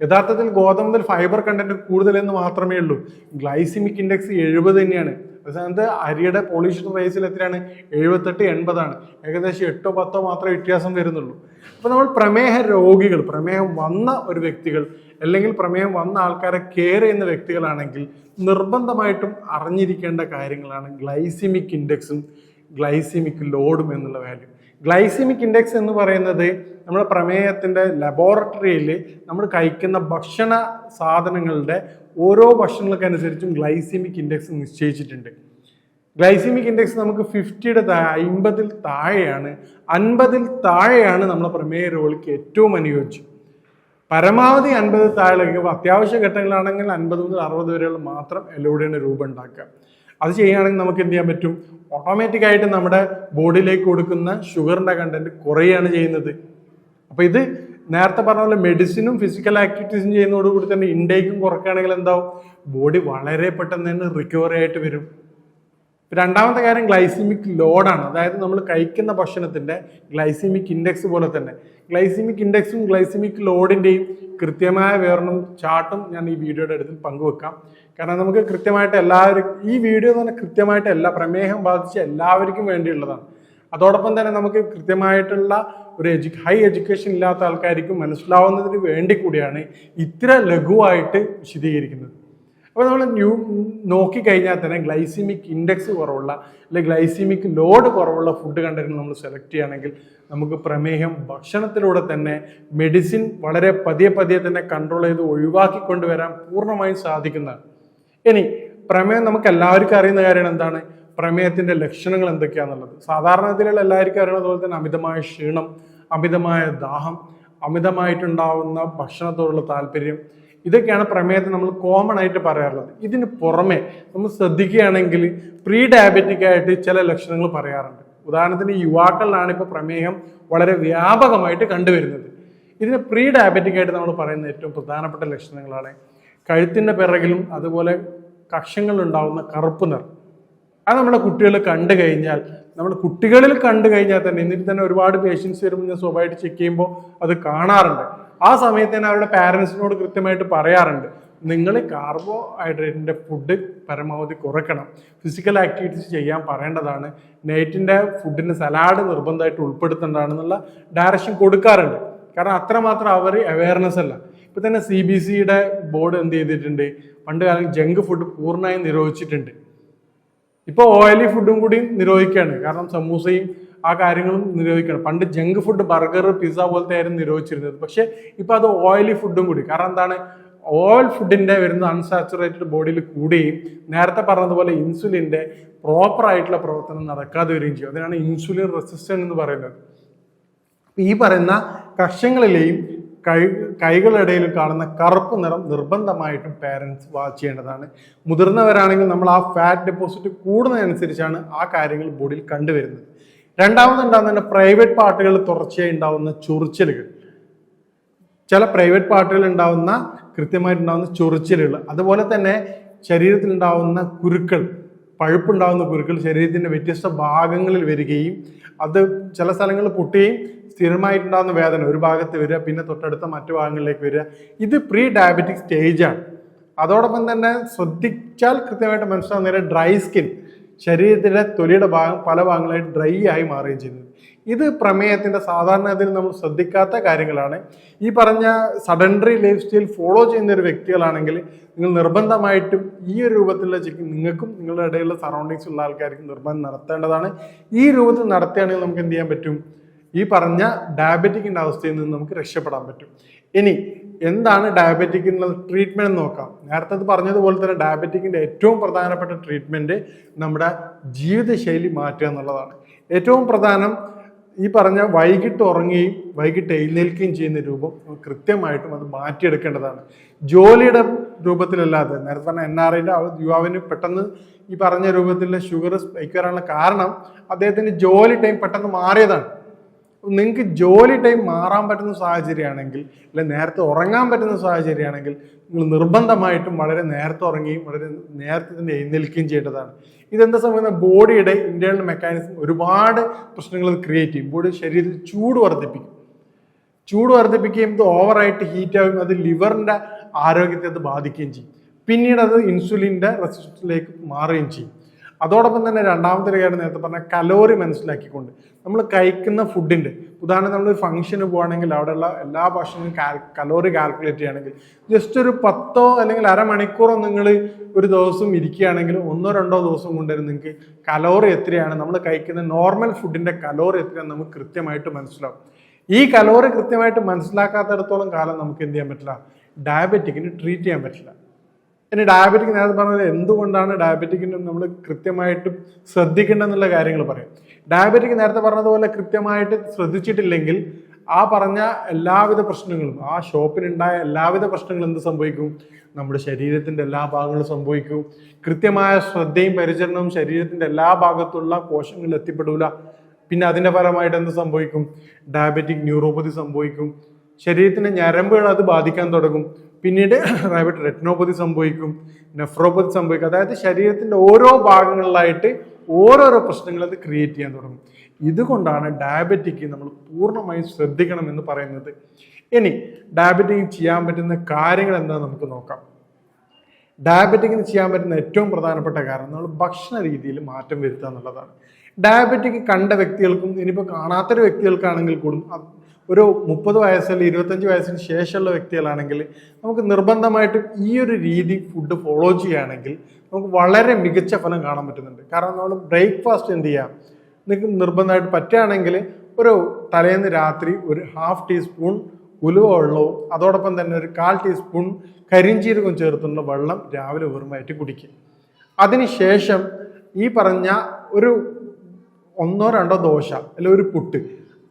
യഥാർത്ഥത്തിൽ ഗോതമ്പിൽ ഫൈബർ കണ്ടന്റ് കൂടുതലെന്ന് മാത്രമേ ഉള്ളൂ. ഗ്ലൈസിമിക് ഇൻഡെക്സ് എഴുപത് തന്നെയാണ്. അവസാനത്ത് അരിയുടെ പോളിഷ്ഡ് റൈസിൽ എത്രയാണ്? എഴുപത്തെട്ട് എൺപതാണ്. ഏകദേശം എട്ടോ പത്തോ മാത്രമേ വ്യത്യാസം വരുന്നുള്ളൂ. അപ്പോൾ നമ്മൾ പ്രമേഹ രോഗികൾ പ്രമേഹം വന്ന ഒരു വ്യക്തികൾ അല്ലെങ്കിൽ പ്രമേഹം വന്ന ആൾക്കാരെ കെയർ ചെയ്യുന്ന വ്യക്തികളാണെങ്കിൽ നിർബന്ധമായിട്ടും അറിഞ്ഞിരിക്കേണ്ട കാര്യങ്ങളാണ് ഗ്ലൈസിമിക് ഇൻഡെക്സും ഗ്ലൈസിമിക് ലോഡും എന്നുള്ള വാല്യൂ ഗ്ലൈസിമിക് ഇൻഡെക്സ് എന്ന് പറയുന്നത് നമ്മുടെ പ്രമേയത്തിന്റെ ലബോറട്ടറിയിൽ നമ്മൾ കഴിക്കുന്ന ഭക്ഷണ സാധനങ്ങളുടെ ഓരോ ഭക്ഷണങ്ങൾക്കനുസരിച്ചും ഗ്ലൈസിമിക് ഇൻഡെക്സ് നിശ്ചയിച്ചിട്ടുണ്ട്. ഗ്ലൈസിമിക് ഇൻഡെക്സ് നമുക്ക് ഫിഫ്റ്റിയുടെ അമ്പതിൽ താഴെയാണ്. അൻപതിൽ താഴെയാണ് നമ്മുടെ പ്രമേയ രോഗിക്ക് ഏറ്റവും അനുയോജ്യം. പരമാവധി അൻപത് താഴെ അത്യാവശ്യ ഘട്ടങ്ങളാണെങ്കിൽ അൻപത് മുതൽ അറുപത് വരെയുള്ള മാത്രം എല്ലോടെയാണ് രൂപം ഉണ്ടാക്കുക. അത് ചെയ്യുകയാണെങ്കിൽ നമുക്ക് എന്ത് ചെയ്യാൻ പറ്റും? ഓട്ടോമാറ്റിക് ആയിട്ട് നമ്മുടെ ബോഡിയിലേക്ക് കൊടുക്കുന്ന ഷുഗറിന്റെ കണ്ടന്റ് കുറയുകയാണ് ചെയ്യുന്നത്. അപ്പൊ ഇത് നേരത്തെ പറഞ്ഞ പോലെ മെഡിസിനും ഫിസിക്കൽ ആക്ടിവിറ്റീസും ചെയ്യുന്നതോടുകൂടി തന്നെ ഇൻടേക്കും കുറക്കുകയാണെങ്കിൽ എന്താവും? ബോഡി വളരെ പെട്ടെന്ന് തന്നെ റിക്കവറി ആയിട്ട് വരും. രണ്ടാമത്തെ കാര്യം ഗ്ലൈസിമിക് ലോഡാണ് അതായത് നമ്മൾ കഴിക്കുന്ന ഭക്ഷണത്തിന്റെ ഗ്ലൈസിമിക് ഇൻഡെക്സ് പോലെ തന്നെ. ഗ്ലൈസിമിക് ഇൻഡെക്സും ഗ്ലൈസിമിക് ലോഡിന്റെയും കൃത്യമായ വിവരണം ചാർട്ടും ഞാൻ ഈ വീഡിയോയുടെ അടുത്ത് പങ്കുവെക്കാം. കാരണം നമുക്ക് കൃത്യമായിട്ട് എല്ലാവരും ഈ വീഡിയോ തന്നെ കൃത്യമായിട്ട് എല്ലാ പ്രമേഹം ബാധിച്ച എല്ലാവർക്കും വേണ്ടിയുള്ളതാണ്. അതോടൊപ്പം തന്നെ നമുക്ക് കൃത്യമായിട്ടുള്ള ഒരു എഡ്യു ഹൈ എഡ്യൂക്കേഷൻ ഇല്ലാത്ത ആൾക്കാർക്കും മനസ്സിലാവുന്നതിന് വേണ്ടി കൂടിയാണ് ഇത്ര ലഘുവായിട്ട് വിശദീകരിക്കുന്നത്. അപ്പോൾ നമ്മൾ ന്യൂ നോക്കിക്കഴിഞ്ഞാൽ തന്നെ ഗ്ലൈസിമിക് ഇൻഡെക്സ് കുറവുള്ള അല്ലെങ്കിൽ ഗ്ലൈസിമിക് ലോഡ് കുറവുള്ള ഫുഡ് കണ്ടന്റ് നമ്മൾ സെലക്ട് ചെയ്യുകയാണെങ്കിൽ നമുക്ക് പ്രമേഹം ഭക്ഷണത്തിലൂടെ തന്നെ മെഡിസിൻ വളരെ പതിയെ പതിയെ തന്നെ കൺട്രോൾ ചെയ്ത് ഒഴിവാക്കിക്കൊണ്ടുവരാൻ പൂർണമായും സാധിക്കുന്നതാണ്. ഇനി പ്രമേയം നമുക്ക് എല്ലാവർക്കും അറിയുന്ന കാര്യമാണ് എന്താണ്? പ്രമേയത്തിന്റെ ലക്ഷണങ്ങൾ എന്തൊക്കെയാണെന്നുള്ളത് സാധാരണ ഇതിലുള്ള എല്ലാവർക്കും അറിയുന്നത് പോലെ തന്നെ അമിതമായ ക്ഷീണം അമിതമായ ദാഹം അമിതമായിട്ടുണ്ടാവുന്ന ഭക്ഷണത്തോടുള്ള താല്പര്യം ഇതൊക്കെയാണ് പ്രമേയത്തെ നമ്മൾ കോമൺ ആയിട്ട് പറയാറുള്ളത്. ഇതിന് പുറമെ നമ്മൾ ശ്രദ്ധിക്കുകയാണെങ്കിൽ പ്രീ ഡയബറ്റിക് ആയിട്ട് ചില ലക്ഷണങ്ങൾ പറയാറുണ്ട്. ഉദാഹരണത്തിന് യുവാക്കളിലാണ് ഇപ്പോൾ പ്രമേഹം വളരെ വ്യാപകമായിട്ട് കണ്ടുവരുന്നത്. ഇതിന് പ്രീ ഡയബറ്റിക് ആയിട്ട് നമ്മൾ പറയുന്ന ഏറ്റവും പ്രധാനപ്പെട്ട ലക്ഷണങ്ങളാണ് കഴുത്തിന്റെ പിറകിലും അതുപോലെ കക്ഷങ്ങളുണ്ടാവുന്ന കറുപ്പ് നിറം. അത് നമ്മുടെ കുട്ടികൾ കണ്ടു കഴിഞ്ഞാൽ നമ്മൾ കുട്ടികളിൽ കണ്ടു കഴിഞ്ഞാൽ തന്നെ എന്നിട്ട് തന്നെ ഒരുപാട് പേഷ്യൻസ് വരുമ്പോൾ ഞാൻ സ്വഭാവമായിട്ട് ചെക്ക് ചെയ്യുമ്പോൾ അത് കാണാറുണ്ട്. ആ സമയത്ത് തന്നെ അവരുടെ പാരൻസിനോട് കൃത്യമായിട്ട് പറയാറുണ്ട് നിങ്ങൾ കാർബോഹൈഡ്രേറ്റിന്റെ ഫുഡ് പരമാവധി കുറയ്ക്കണം. ഫിസിക്കൽ ആക്ടിവിറ്റീസ് ചെയ്യാൻ പറയേണ്ടതാണ്. നൈറ്റിന്റെ ഫുഡിന് സലാഡ് നിർബന്ധമായിട്ട് ഉൾപ്പെടുത്തേണ്ടതാണെന്നുള്ള ഡയറക്ഷൻ കൊടുക്കാറുണ്ട്. കാരണം അത്രമാത്രം അവർ അവയർനെസ് അല്ല. ഇപ്പൊ തന്നെ സി ബി സിയുടെ ബോർഡ് എന്ത് ചെയ്തിട്ടുണ്ട്? പണ്ട് കാലം ജങ്ക് ഫുഡ് പൂർണമായും നിരോധിച്ചിട്ടുണ്ട്. ഇപ്പോൾ ഓയിലി ഫുഡും കൂടി നിരോധിക്കുകയാണ്. കാരണം സമൂസയും ആ കാര്യങ്ങളും നിരോധിക്കണം. പണ്ട് ജങ്ക് ഫുഡ് ബർഗർ പിസ്സ പോലത്തെ ആയിരുന്നു നിരോധിച്ചിരുന്നത്. പക്ഷേ ഇപ്പൊ അത് ഓയിലി ഫുഡും കൂടി. കാരണം എന്താണ്? ഓയിൽ ഫുഡിന്റെ വരുന്ന അൺസാച്ചുറേറ്റഡ് ബോഡിയിൽ കൂടുകയും നേരത്തെ പറഞ്ഞതുപോലെ ഇൻസുലിന്റെ പ്രോപ്പർ ആയിട്ടുള്ള പ്രവർത്തനം നടക്കാതെ വരികയും ചെയ്യും. അതിനാണ് ഇൻസുലിൻ റെസിസ്റ്റന്റ് എന്ന് പറയുന്നത്. ഈ പറയുന്ന കക്ഷങ്ങളിലെയും കൈ കൈകളിടയിൽ കാണുന്ന കറുപ്പ് നിറം നിർബന്ധമായിട്ടും പാരൻസ് വാച്ച് ചെയ്യേണ്ടതാണ്. മുതിർന്നവരാണെങ്കിൽ നമ്മൾ ആ ഫാറ്റ് ഡെപ്പോസിറ്റ് കൂടുന്നതനുസരിച്ചാണ് ആ കാര്യങ്ങൾ ബോഡിയിൽ കണ്ടുവരുന്നത്. രണ്ടാമത് ഉണ്ടാകുന്ന പ്രൈവറ്റ് പാർട്ടുകളിൽ തുടർച്ചയായി ഉണ്ടാവുന്ന ചൊറിച്ചിലുകൾ. ചില പ്രൈവറ്റ് പാർട്ടുകൾ ഉണ്ടാവുന്ന കൃത്യമായിട്ടുണ്ടാവുന്ന ചൊറിച്ചിലുകൾ. അതുപോലെ തന്നെ ശരീരത്തിൽ ഉണ്ടാവുന്ന കുരുക്കൾ പഴുപ്പുണ്ടാവുന്ന കുരുക്കൾ ശരീരത്തിന്റെ വ്യത്യസ്ത ഭാഗങ്ങളിൽ വരികയും അത് ചില സ്ഥലങ്ങളിൽ പൊട്ടുകയും സ്ഥിരമായിട്ടുണ്ടാകുന്ന വേദന. ഒരു ഭാഗത്ത് വരിക പിന്നെ തൊട്ടടുത്ത മറ്റു ഭാഗങ്ങളിലേക്ക് വരിക. ഇത് പ്രീ ഡയബറ്റിക് സ്റ്റേജാണ് അതോടൊപ്പം തന്നെ ശ്രദ്ധിച്ചാൽ കൃത്യമായിട്ട് മനസ്സിലാവുന്ന നേരെ ഡ്രൈ സ്കിൻ ശരീരത്തിലെ തൊലിയുടെ ഭാഗം പല ഭാഗങ്ങളായിട്ട് ഡ്രൈ ആയി മാറുകയും ചെയ്യുന്നത് ഇത് പ്രമേയത്തിന്റെ സാധാരണഗതിയിൽ നമ്മൾ ശ്രദ്ധിക്കാത്ത കാര്യങ്ങളാണ്. ഈ പറഞ്ഞ സഡൻഡറി ലൈഫ് സ്റ്റൈൽ ഫോളോ ചെയ്യുന്ന ഒരു വ്യക്തികളാണെങ്കിൽ നിങ്ങൾ നിർബന്ധമായിട്ടും ഈ ഒരു രൂപത്തിലുള്ള ചെക്ക് നിങ്ങൾക്കും നിങ്ങളുടെ ഇടയിലുള്ള സറൗണ്ടിങ്സ് ഉള്ള ആൾക്കാർക്കും നിർബന്ധം നടത്തേണ്ടതാണ്. ഈ രൂപത്തിൽ നടത്തുകയാണെങ്കിൽ നമുക്ക് എന്ത് ചെയ്യാൻ പറ്റും? ഈ പറഞ്ഞ ഡയബറ്റിക്കിന്റെ അവസ്ഥയിൽ നിന്ന് നമുക്ക് രക്ഷപ്പെടാൻ പറ്റും. ഇനി എന്താണ് ഡയബറ്റിക്കിനുള്ള ട്രീറ്റ്മെന്റ് എന്ന് നോക്കാം. നേരത്തെ പറഞ്ഞതുപോലെ തന്നെ ഡയബറ്റിക്കിന്റെ ഏറ്റവും പ്രധാനപ്പെട്ട ട്രീറ്റ്മെന്റ് നമ്മുടെ ജീവിതശൈലി മാറ്റുക എന്നുള്ളതാണ്. ഏറ്റവും പ്രധാനം ഈ പറഞ്ഞ വൈകിട്ട് ഉറങ്ങുകയും വൈകിട്ട് എഴുന്നേൽക്കുകയും ചെയ്യുന്ന രൂപം കൃത്യമായിട്ടും അത് മാറ്റിയെടുക്കേണ്ടതാണ്. ജോലിയുടെ രൂപത്തിലല്ലാതെ നേരത്തെ പറഞ്ഞ എൻ ആർ ഐന്റെ യുവാവിന് പെട്ടെന്ന് ഈ പറഞ്ഞ രൂപത്തിലുള്ള ഷുഗർ സ്പൈക്ക് വരാനുള്ള കാരണം അദ്ദേഹത്തിന്റെ ജോലി ടൈം പെട്ടെന്ന് മാറിയതാണ്. നിങ്ങൾക്ക് ജോലി ടൈം മാറാൻ പറ്റുന്ന സാഹചര്യമാണെങ്കിൽ അല്ലെ നേരത്തെ ഉറങ്ങാൻ പറ്റുന്ന സാഹചര്യമാണെങ്കിൽ നിങ്ങൾ നിർബന്ധമായിട്ടും വളരെ നേരത്തെ ഉറങ്ങുകയും വളരെ നേരത്തെ തന്നെ എഴുന്നേൽക്കുകയും ചെയ്യേണ്ടതാണ്. ഇതെന്താ സംഭവിക്കുന്ന? ബോഡിയുടെ ഇന്റേണൽ മെക്കാനിസം ഒരുപാട് പ്രശ്നങ്ങൾ ക്രിയേറ്റ് ചെയ്യും. ബോഡി ശരീരത്തിൽ ചൂട് വർദ്ധിപ്പിക്കും. ചൂട് വർദ്ധിപ്പിക്കുകയും ഇത് ഓവറായിട്ട് ഹീറ്റ് ആകും അത് ലിവറിന്റെ ആരോഗ്യത്തെ അത് ബാധിക്കുകയും ചെയ്യും. പിന്നീട് അത് ഇൻസുലിന്റെ റെസിസ്റ്റൻസിലേക്ക് മാറുകയും ചെയ്യും. അതോടൊപ്പം തന്നെ രണ്ടാമത്തെ കാര്യം നേരത്തെ പറഞ്ഞ കലോറി മനസ്സിലാക്കിക്കൊണ്ട് നമ്മൾ കഴിക്കുന്ന ഫുഡിന്റെ ഉദാഹരണം നമ്മൾ ഒരു ഫംഗ്ഷന് പോവുകയാണെങ്കിൽ അവിടെയുള്ള എല്ലാ ഭക്ഷണവും കലോറി കാൽക്കുലേറ്റ് ചെയ്യുകയാണെങ്കിൽ ജസ്റ്റ് ഒരു പത്തോ അല്ലെങ്കിൽ അരമണിക്കൂറോ നിങ്ങൾ ഒരു ദിവസം ഇരിക്കുകയാണെങ്കിൽ ഒന്നോ രണ്ടോ ദിവസം കൊണ്ടുവരും നിങ്ങൾക്ക് കലോറി എത്രയാണ് നമ്മൾ കഴിക്കുന്ന നോർമൽ ഫുഡിന്റെ കലോറി എത്രയാണ് നമുക്ക് കൃത്യമായിട്ട് മനസ്സിലാവും. ഈ കലോറി കൃത്യമായിട്ട് മനസ്സിലാക്കാത്തടത്തോളം കാലം നമുക്ക് എന്ത് ചെയ്യാൻ പറ്റില്ല? ഡയബറ്റിക്കിന് ട്രീറ്റ് ചെയ്യാൻ പറ്റില്ല. ഇനി ഡയബറ്റിക് നേരത്തെ പറഞ്ഞത് എന്തുകൊണ്ടാണ് ഡയബറ്റിക്കിന് നമ്മൾ കൃത്യമായിട്ട് ശ്രദ്ധിക്കേണ്ടെന്നുള്ള കാര്യങ്ങൾ പറയും. ഡയബറ്റിക് നേരത്തെ പറഞ്ഞതുപോലെ കൃത്യമായിട്ട് ശ്രദ്ധിച്ചിട്ടില്ലെങ്കിൽ ആ പറഞ്ഞ എല്ലാവിധ പ്രശ്നങ്ങളും ആ ഷോപ്പിനുണ്ടായ എല്ലാവിധ പ്രശ്നങ്ങളും എന്ത് സംഭവിക്കും? നമ്മുടെ ശരീരത്തിന്റെ എല്ലാ ഭാഗങ്ങളും സംഭവിക്കും. കൃത്യമായ ശ്രദ്ധയും പരിചരണവും ശരീരത്തിന്റെ എല്ലാ ഭാഗത്തുള്ള കോശങ്ങളിൽ എത്തിപ്പെടില്ല പിന്നെ അതിന്റെ ഫലമായിട്ട് എന്ത് സംഭവിക്കും? ഡയബറ്റിക് ന്യൂറോപ്പതി സംഭവിക്കും. ശരീരത്തിന്റെ ഞരമ്പുകൾ അത് ബാധിക്കാൻ തുടങ്ങും. പിന്നീട് റൈബറ്റ് റെറ്റിനോപ്പതി സംഭവിക്കും നെഫ്രോപ്പതി സംഭവിക്കും. അതായത് ശരീരത്തിന്റെ ഓരോ ഭാഗങ്ങളിലായിട്ട് ഓരോരോ പ്രശ്നങ്ങൾ അത് ക്രിയേറ്റ് ചെയ്യാൻ തുടങ്ങും. ഇതുകൊണ്ടാണ് ഡയബറ്റിക് നമ്മൾ പൂർണമായും ശ്രദ്ധിക്കണം എന്ന് പറയുന്നത്. ഇനി ഡയബറ്റിക് ചെയ്യാൻ പറ്റുന്ന കാര്യങ്ങൾ എന്താണെന്ന് നമുക്ക് നോക്കാം. ഡയബറ്റിക്കിന് ചെയ്യാൻ പറ്റുന്ന ഏറ്റവും പ്രധാനപ്പെട്ട കാരണം നമ്മൾ ഭക്ഷണ രീതിയിൽ മാറ്റം വരുത്തുക എന്നുള്ളതാണ്. ഡയബറ്റിക് കണ്ട വ്യക്തികൾക്കും ഇനിയിപ്പോൾ കാണാത്തൊരു വ്യക്തികൾക്കാണെങ്കിൽ കൂടും ഒരു മുപ്പത് വയസ്സിൽ ഇരുപത്തഞ്ച് വയസ്സിന് ശേഷമുള്ള വ്യക്തികളാണെങ്കിൽ നമുക്ക് നിർബന്ധമായിട്ടും ഈ ഒരു രീതി ഫുഡ് ഫോളോ ചെയ്യുകയാണെങ്കിൽ നമുക്ക് വളരെ മികച്ച ഫലം കാണാൻ പറ്റുന്നുണ്ട്. കാരണം നമ്മൾ ബ്രേക്ക്ഫാസ്റ്റ് എന്ത് ചെയ്യാം? നിങ്ങൾക്ക് നിർബന്ധമായിട്ട് പറ്റുകയാണെങ്കിൽ ഒരു തലേന്ന് രാത്രി ഒരു ഹാഫ് ടീസ്പൂൺ ഉലുവ വെള്ളവും അതോടൊപ്പം തന്നെ ഒരു കാൽ ടീസ്പൂൺ കരിഞ്ചീരകം ചേർത്തുള്ള വെള്ളം രാവിലെ വെറുമായിട്ട് കുടിക്കുക. അതിനുശേഷം ഈ പറഞ്ഞ ഒരു ഒന്നോ രണ്ടോ ദോശ അല്ലെങ്കിൽ ഒരു പുട്ട്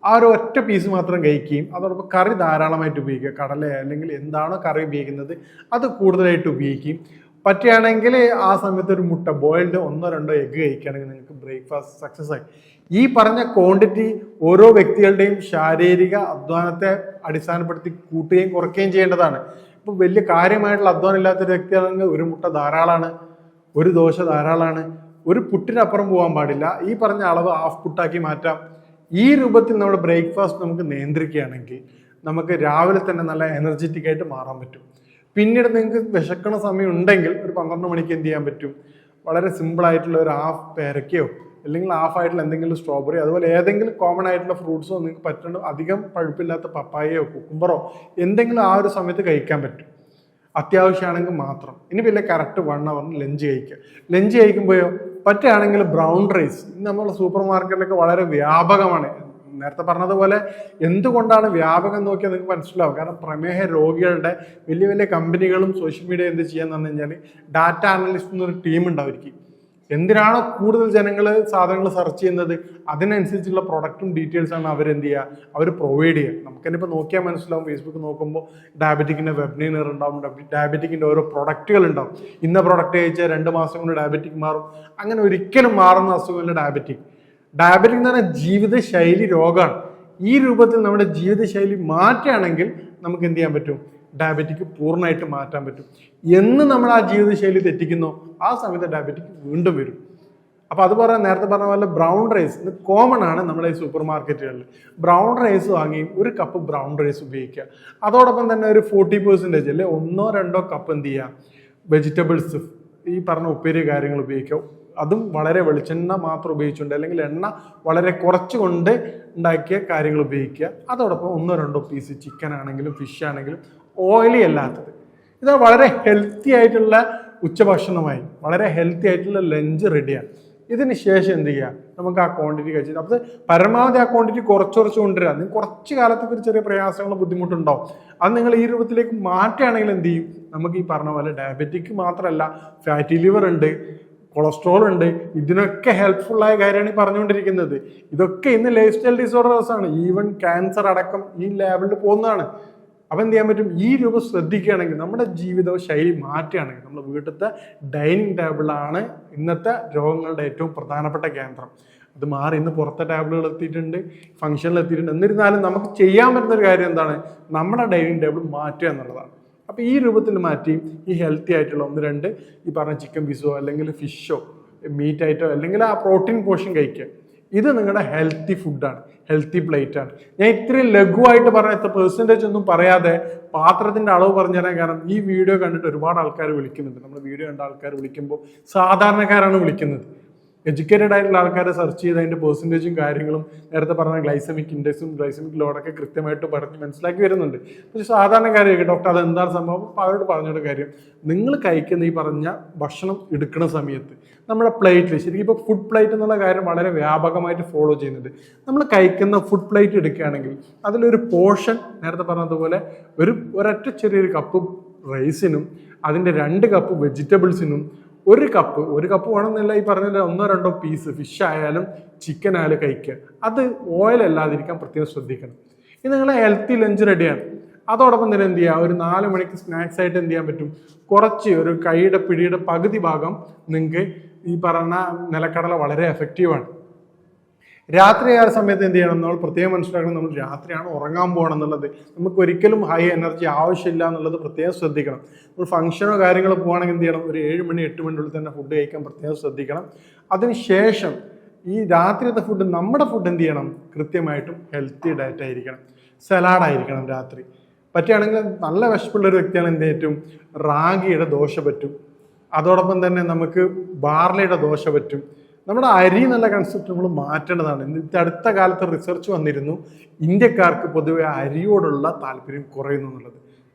ആ ഒരു ഒറ്റ പീസ് മാത്രം കഴിക്കുകയും അതോടൊപ്പം കറി ധാരാളമായിട്ട് ഉപയോഗിക്കുക. കടല അല്ലെങ്കിൽ എന്താണോ കറി ഉപയോഗിക്കുന്നത് അത് കൂടുതലായിട്ട് ഉപയോഗിക്കുകയും പറ്റുകയാണെങ്കിൽ ആ സമയത്ത് ഒരു മുട്ട ബോയിൽഡ് ഒന്നോ രണ്ടോ എഗ്ഗ് കഴിക്കുകയാണെങ്കിൽ നിങ്ങൾക്ക് ബ്രേക്ക്ഫാസ്റ്റ് സക്സസ് ആയി. ഈ പറഞ്ഞ ക്വാണ്ടിറ്റി ഓരോ വ്യക്തികളുടെയും ശാരീരിക അധ്വാനത്തെ അടിസ്ഥാനപ്പെടുത്തി കൂട്ടുകയും കുറയ്ക്കുകയും ചെയ്യേണ്ടതാണ്. ഇപ്പോൾ വലിയ കാര്യമായിട്ടുള്ള അധ്വാനം ഇല്ലാത്തൊരു വ്യക്തിയാണെങ്കിൽ ഒരു മുട്ട ധാരാളമാണ് ഒരു ദോശ ധാരാളമാണ് ഒരു പുട്ടിനപ്പുറം പോകാൻ പാടില്ല. ഈ പറഞ്ഞ അളവ് ഹാഫ് പുട്ടാക്കി മാറ്റാം. ഈ രൂപത്തിൽ നമ്മൾ ബ്രേക്ക്ഫാസ്റ്റ് നമുക്ക് നിയന്ത്രിക്കുകയാണെങ്കിൽ നമുക്ക് രാവിലെ തന്നെ നല്ല എനർജറ്റിക് ആയിട്ട് മാറാൻ പറ്റും. പിന്നീട് നിങ്ങൾക്ക് വിശക്കണ സമയം ഉണ്ടെങ്കിൽ ഒരു പന്ത്രണ്ട് മണിക്ക് എന്ത് ചെയ്യാൻ പറ്റും? വളരെ സിമ്പിൾ ആയിട്ടുള്ള ഒരു ഹാഫ് പേരക്കയോ അല്ലെങ്കിൽ ഹാഫ് ആയിട്ടുള്ള എന്തെങ്കിലും സ്ട്രോബെറി അതുപോലെ ഏതെങ്കിലും കോമൺ ആയിട്ടുള്ള ഫ്രൂട്ട്സോ നിങ്ങൾക്ക് പറ്റുന്ന അധികം പഴുപ്പില്ലാത്ത പപ്പായയോ കുക്കുംബറോ എന്തെങ്കിലും ആ ഒരു സമയത്ത് കഴിക്കാൻ പറ്റും. അത്യാവശ്യമാണെങ്കിൽ മാത്രം. ഇനി പിന്നെ കറക്റ്റ് വൺ അവറിന് ലഞ്ച് കഴിക്കുക. ലഞ്ച് കഴിക്കുമ്പോഴോ പറ്റുകയാണെങ്കിൽ ബ്രൗൺ റൈസ് ഇന്ന് നമ്മൾ സൂപ്പർ മാർക്കറ്റിലൊക്കെ വളരെ വ്യാപകമാണ്. നേരത്തെ പറഞ്ഞതുപോലെ എന്തുകൊണ്ടാണ് വ്യാപകം നോക്കിയാൽ നിങ്ങൾക്ക് മനസ്സിലാവും. കാരണം പ്രമേഹ രോഗികളുടെ വലിയ വലിയ കമ്പനികളും സോഷ്യൽ മീഡിയ എന്ത് ചെയ്യാന്ന് പറഞ്ഞു കഴിഞ്ഞാൽ ഡാറ്റ അനലിസ്റ്റ് എന്നൊരു ടീം ഉണ്ടാവും എന്തിനാണോ കൂടുതൽ ജനങ്ങൾ സാധനങ്ങൾ സെർച്ച് ചെയ്യുന്നത്? അതിനനുസരിച്ചുള്ള പ്രൊഡക്റ്റും ഡീറ്റെയിൽസ് ആണ് അവർ എന്ത് ചെയ്യുക? അവർ പ്രൊവൈഡ് ചെയ്യുക. നമുക്ക് തന്നെ ഇപ്പോൾ നോക്കിയാൽ മനസ്സിലാവും. ഫേസ്ബുക്ക് നോക്കുമ്പോൾ ഡയബറ്റിക്കിന്റെ വെബിനർ ഉണ്ടാവും. ഡയബറ്റിക്കിന്റെ ഓരോ പ്രൊഡക്റ്റുകൾ ഉണ്ടാവും. ഇന്ന പ്രൊഡക്റ്റ് കഴിച്ചാൽ രണ്ട് മാസം കൊണ്ട് ഡയബറ്റിക് മാറും. അങ്ങനെ ഒരിക്കലും മാറുന്ന അസുഖമല്ല ഡയബറ്റിക് ഡയബറ്റിക് എന്ന് പറഞ്ഞാൽ ജീവിതശൈലി രോഗമാണ് ഈ രൂപത്തിൽ നമ്മുടെ ജീവിതശൈലി മാറ്റുകയാണെങ്കിൽ നമുക്ക് എന്ത് ചെയ്യാൻ പറ്റും? ഡയബറ്റിക് പൂർണമായിട്ട് മാറ്റാൻ പറ്റും. എന്ന് നമ്മൾ ആ ജീവിതശൈലി തെറ്റിക്കുന്നോ ആ സമയത്ത് ഡയബറ്റിക് വീണ്ടും വരും. അപ്പോൾ അതുപോലെ നേരത്തെ പറഞ്ഞ പോലെ ബ്രൗൺ റൈസ് ഇത് കോമൺ ആണ് നമ്മുടെ ഈ സൂപ്പർ മാർക്കറ്റുകളിൽ ബ്രൗൺ റൈസ് വാങ്ങി ഒരു കപ്പ് ബ്രൗൺ റൈസ് ഉപയോഗിക്കുക. അതോടൊപ്പം തന്നെ ഒരു ഫോർട്ടി പെർസെന്റേജ് അല്ലെ ഒന്നോ രണ്ടോ കപ്പ് എന്ത് ചെയ്യുക? വെജിറ്റബിൾസ് ഈ പറഞ്ഞ ഉപ്പേരി കാര്യങ്ങൾ ഉപയോഗിക്കുക. അതും വളരെ വെളിച്ചെണ്ണ മാത്രം ഉപയോഗിച്ചുകൊണ്ട് അല്ലെങ്കിൽ എണ്ണ വളരെ കുറച്ചുകൊണ്ട് ഉണ്ടാക്കിയ കാര്യങ്ങൾ ഉപയോഗിക്കുക. അതോടൊപ്പം ഒന്നോ രണ്ടോ പീസ് ചിക്കൻ ആണെങ്കിലും ഫിഷ് ആണെങ്കിലും ഓയിലി അല്ലാത്തത്. ഇത് വളരെ ഹെൽത്തി ആയിട്ടുള്ള ഉച്ചഭക്ഷണമായി വളരെ ഹെൽത്തി ആയിട്ടുള്ള ലഞ്ച് റെഡിയാണ് ഇതിന് ശേഷം എന്ത് ചെയ്യുക നമുക്ക് ആ ക്വാണ്ടിറ്റി കഴിച്ചിട്ട് അപ്പോൾ പരമാവധി ആ ക്വാണ്ടിറ്റി കുറച്ച് കുറച്ച് കൊണ്ടുവരിക. നിങ്ങൾക്ക് കുറച്ച് കാലത്തേക്ക് ഒരു ചെറിയ പ്രയാസങ്ങളും ബുദ്ധിമുട്ടുണ്ടാവും. അത് നിങ്ങൾ ഈ രൂപത്തിലേക്ക് മാറ്റുകയാണെങ്കിൽ എന്ത് ചെയ്യും? നമുക്ക് ഈ പറഞ്ഞ പോലെ ഡയബറ്റിക് മാത്രമല്ല ഫാറ്റി ലിവർ ഉണ്ട് കൊളസ്ട്രോൾ ഉണ്ട്. ഇതിനൊക്കെ ഹെൽപ്ഫുള്ളായ കാര്യമാണ് ഈ പറഞ്ഞുകൊണ്ടിരിക്കുന്നത്. ഇതൊക്കെ ഇന്ന് ലൈഫ് സ്റ്റൈൽ ഡിസോർഡേഴ്സാണ് ഈവൻ ക്യാൻസർ അടക്കം ഈ ലെവലിൽ പോകുന്നതാണ്. അപ്പം എന്ത് ചെയ്യാൻ പറ്റും? ഈ രൂപം ശ്രദ്ധിക്കുകയാണെങ്കിൽ നമ്മുടെ ജീവിത ശൈലി മാറ്റുകയാണെങ്കിൽ നമ്മുടെ വീട്ടിലത്തെ ഡൈനിങ് ടേബിളാണ് ഇന്നത്തെ രോഗങ്ങളുടെ ഏറ്റവും പ്രധാനപ്പെട്ട കേന്ദ്രം. അത് മാറി ഇന്ന് പുറത്തെ ടേബിളുകൾ എത്തിയിട്ടുണ്ട് ഫംഗ്ഷനിൽ എത്തിയിട്ടുണ്ട്. എന്നിരുന്നാലും നമുക്ക് ചെയ്യാൻ പറ്റുന്ന ഒരു കാര്യം എന്താണ്? നമ്മുടെ ഡൈനിങ് ടേബിൾ മാറ്റുക എന്നുള്ളതാണ്. അപ്പോൾ ഈ രൂപത്തിൽ മാറ്റി ഈ ഹെൽത്തി ആയിട്ടുള്ള ഒന്ന് രണ്ട് ഈ പറഞ്ഞ ചിക്കൻ പീസോ അല്ലെങ്കിൽ ഫിഷോ മീറ്റ് ആയിട്ടോ അല്ലെങ്കിൽ ആ പ്രോട്ടീൻ പോഷൻ കഴിക്കുക. ഇത് നിങ്ങളുടെ ഹെൽത്തി ഫുഡാണ് ഹെൽത്തി പ്ലേറ്റ് ആണ്. ഞാൻ ഇത്രയും ലഘുവായിട്ട് പറഞ്ഞ പെർസെന്റേജ് ഒന്നും പറയാതെ പാത്രത്തിന്റെ അളവ് പറഞ്ഞു തരാൻ കാരണം ഈ വീഡിയോ കണ്ടിട്ട് ഒരുപാട് ആൾക്കാർ വിളിക്കുന്നുണ്ട്. നമ്മൾ വീഡിയോ കണ്ട ആൾക്കാർ വിളിക്കുമ്പോൾ സാധാരണക്കാരാണ് വിളിക്കുന്നത്. എഡ്യൂക്കേറ്റഡ് ആയിട്ടുള്ള ആൾക്കാരെ സെർച്ച് ചെയ്ത് അതിന്റെ പെർസെന്റേജും കാര്യങ്ങളും നേരത്തെ പറഞ്ഞ ഗ്ലൈസമിക് ഇൻഡെക്സും ഗ്ലൈസമിക് ലോഡൊക്കെ കൃത്യമായിട്ട് പറഞ്ഞ് മനസ്സിലാക്കി വരുന്നുണ്ട്. പക്ഷേ സാധാരണക്കാരൊക്കെ ഡോക്ടർ അത് എന്താണ് സംഭവം? അപ്പോൾ അവരോട് പറഞ്ഞൊരു കാര്യം. നിങ്ങൾ കഴിക്കുന്ന ഈ പറഞ്ഞ ഭക്ഷണം എടുക്കുന്ന സമയത്ത് നമ്മുടെ പ്ലേറ്റിൽ ശരിക്കും ഇപ്പോൾ ഫുഡ് പ്ലേറ്റ് എന്നുള്ള കാര്യം വളരെ വ്യാപകമായിട്ട് ഫോളോ ചെയ്യുന്നുണ്ട്. നമ്മൾ കഴിക്കുന്ന ഫുഡ് പ്ലേറ്റ് എടുക്കുകയാണെങ്കിൽ അതിലൊരു പോർഷൻ നേരത്തെ പറഞ്ഞതുപോലെ ഒരു ഒരൊറ്റ ചെറിയൊരു കപ്പ് റൈസിനും അതിന്റെ രണ്ട് കപ്പ് വെജിറ്റബിൾസിനും ഒരു കപ്പ് ഒരു കപ്പ് വേണമെന്നില്ല ഈ പറഞ്ഞില്ല ഒന്നോ രണ്ടോ പീസ് ഫിഷ് ആയാലും ചിക്കൻ ആയാലും കഴിക്കുക. അത് ഓയിൽ അല്ലാതിരിക്കാൻ പ്രത്യേകം ശ്രദ്ധിക്കണം. ഇത് നിങ്ങളെ ഹെൽത്തി ലഞ്ച് റെഡിയാണ് അതോടൊപ്പം തന്നെ എന്ത് ചെയ്യുക? ഒരു നാല് മണിക്ക് സ്നാക്സ് ആയിട്ട് എന്ത് ചെയ്യാൻ പറ്റും? കുറച്ച് ഒരു കൈയുടെ പിടിയുടെ പകുതി ഭാഗം നിങ്ങൾക്ക് ഈ പറഞ്ഞ നിലക്കടല വളരെ എഫക്റ്റീവാണ് രാത്രി ആ സമയത്ത് എന്ത് ചെയ്യണം? നമ്മൾ പ്രത്യേകം മനസ്സിലാക്കണം നമ്മൾ രാത്രിയാണ് ഉറങ്ങാൻ പോകണം എന്നുള്ളത് നമുക്ക് ഒരിക്കലും ഹൈ എനർജി ആവശ്യമില്ല എന്നുള്ളത് പ്രത്യേകം ശ്രദ്ധിക്കണം. നമ്മൾ ഫംഗ്ഷനോ കാര്യങ്ങളോ പോകുകയാണെങ്കിൽ എന്ത് ചെയ്യണം? ഒരു ഏഴ് മണി എട്ട് മണിനുള്ളിൽ തന്നെ ഫുഡ് കഴിക്കാൻ പ്രത്യേകം ശ്രദ്ധിക്കണം. അതിനുശേഷം ഈ രാത്രിയത്തെ ഫുഡ് നമ്മുടെ ഫുഡ് എന്ത് ചെയ്യണം? കൃത്യമായിട്ടും ഹെൽത്തി ഡയറ്റ് ആയിരിക്കണം. സലാഡ് ആയിരിക്കണം രാത്രി. പറ്റുകയാണെങ്കിൽ നല്ല വിശപ്പുള്ള ഒരു വ്യക്തിയാണ് എന്ത് ചെയ്യും റാഗിയുടെ ദോശ പറ്റും. അതോടൊപ്പം തന്നെ നമുക്ക് ബാർലയുടെ ദോശ പറ്റും. നമ്മുടെ അരി എന്നുള്ള കൺസെപ്റ്റ് നമ്മൾ മാറ്റേണ്ടതാണ്. ഇന്നത്തെ അടുത്ത കാലത്ത് റിസർച്ച് വന്നിരുന്നു ഇന്ത്യക്കാർക്ക് പൊതുവെ അരിയോടുള്ള താല്പര്യം കുറയുന്നു എന്നുള്ളത്.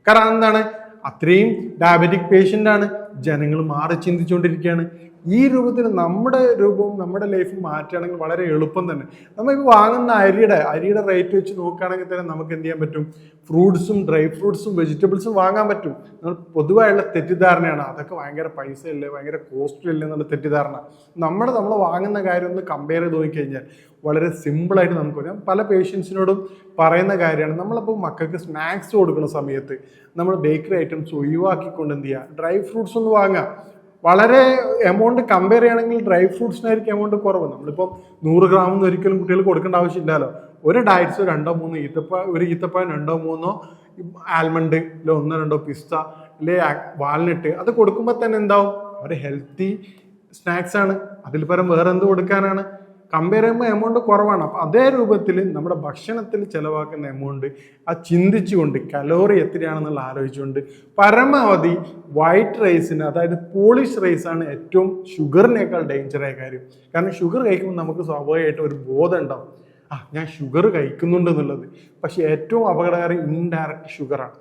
കാരണം എന്താണ്? അത്രയും ഡയബറ്റിക് പേഷ്യന്റ് ആണ്. ജനങ്ങൾ മാറി ചിന്തിച്ചുകൊണ്ടിരിക്കുകയാണ്. ഈ രൂപത്തിൽ നമ്മുടെ രൂപവും നമ്മുടെ ലൈഫും മാറ്റുകയാണെങ്കിൽ വളരെ എളുപ്പം തന്നെ. നമ്മളിപ്പോൾ വാങ്ങുന്ന അരിയുടെ അരിയുടെ റേറ്റ് വെച്ച് നോക്കുകയാണെങ്കിൽ തന്നെ നമുക്ക് എന്ത് ചെയ്യാൻ പറ്റും? ഫ്രൂട്ട്സും ഡ്രൈ ഫ്രൂട്ട്സും വെജിറ്റബിൾസും വാങ്ങാൻ പറ്റും. നമ്മൾ പൊതുവായുള്ള തെറ്റിദ്ധാരണയാണ്. അതൊക്കെ ഭയങ്കര പൈസ ഇല്ലേ ഭയങ്കര കോസ്റ്റ്ലി ഇല്ലേ എന്നുള്ള തെറ്റിദ്ധാരണ. നമ്മുടെ നമ്മൾ വാങ്ങുന്ന കാര്യം ഒന്ന് കമ്പയർ ചെയ്ത് നോക്കിക്കഴിഞ്ഞാൽ വളരെ സിമ്പിളായിട്ട് നമുക്ക് പറയാം. പല പേഷ്യൻസിനോടും പറയുന്ന കാര്യമാണ്. നമ്മളിപ്പോൾ മക്കൾക്ക് സ്നാക്സ് കൊടുക്കുന്ന സമയത്ത് നമ്മൾ ബേക്കറി ഐറ്റംസ് ഒഴിവാക്കിക്കൊണ്ട് എന്ത് ചെയ്യുക? ഡ്രൈ ഫ്രൂട്ട്സ് ഒന്ന് വാങ്ങുക. വളരെ എമൗണ്ട് കമ്പയർ ചെയ്യുകയാണെങ്കിൽ ഡ്രൈ ഫ്രൂട്ട്സിനായിരിക്കും എമൗണ്ട് കുറവ്. നമ്മളിപ്പോൾ നൂറ് ഗ്രാം ഒന്നും ഒരിക്കലും കുട്ടികൾ കൊടുക്കേണ്ട ആവശ്യമില്ലല്ലോ. ഒരു ഡയറ്റ്സ് രണ്ടോ മൂന്നോ ഈത്തപ്പ ഒരു ഈത്തപ്പഴം രണ്ടോ മൂന്നോ ആൽമണ്ട് ഇല്ല ഒന്നോ രണ്ടോ പിസ്ത അല്ലെ വാൽനട്ട് അത് കൊടുക്കുമ്പോൾ തന്നെ എന്താവും? ഒരു ഹെൽത്തി സ്നാക്സ് ആണ്. അതിൽ പരം വേറെ എന്ത് കൊടുക്കാനാണ്? കമ്പയർ ചെയ്യുമ്പോൾ എമൗണ്ട് കുറവാണ്. അപ്പം അതേ രൂപത്തിൽ നമ്മുടെ ഭക്ഷണത്തിൽ ചിലവാക്കുന്ന എമൗണ്ട് ആ ചിന്തിച്ചുകൊണ്ട് കലോറി എത്രയാണെന്നുള്ള ആലോചിച്ചുകൊണ്ട് പരമാവധി വൈറ്റ് റൈസിന് അതായത് പോളിഷ് റൈസാണ് ഏറ്റവും ഷുഗറിനേക്കാൾ ഡേഞ്ചറായ കാര്യം. കാരണം ഷുഗർ കഴിക്കുമ്പോൾ നമുക്ക് സ്വാഭാവികമായിട്ട് ഒരു ബോധം ഉണ്ടാവും. ആ ഞാൻ ഷുഗർ കഴിക്കുന്നുണ്ട് എന്നുള്ളത്. പക്ഷേ ഏറ്റവും അപകടകാരം ഇൻഡയറക്റ്റ് ഷുഗറാണ്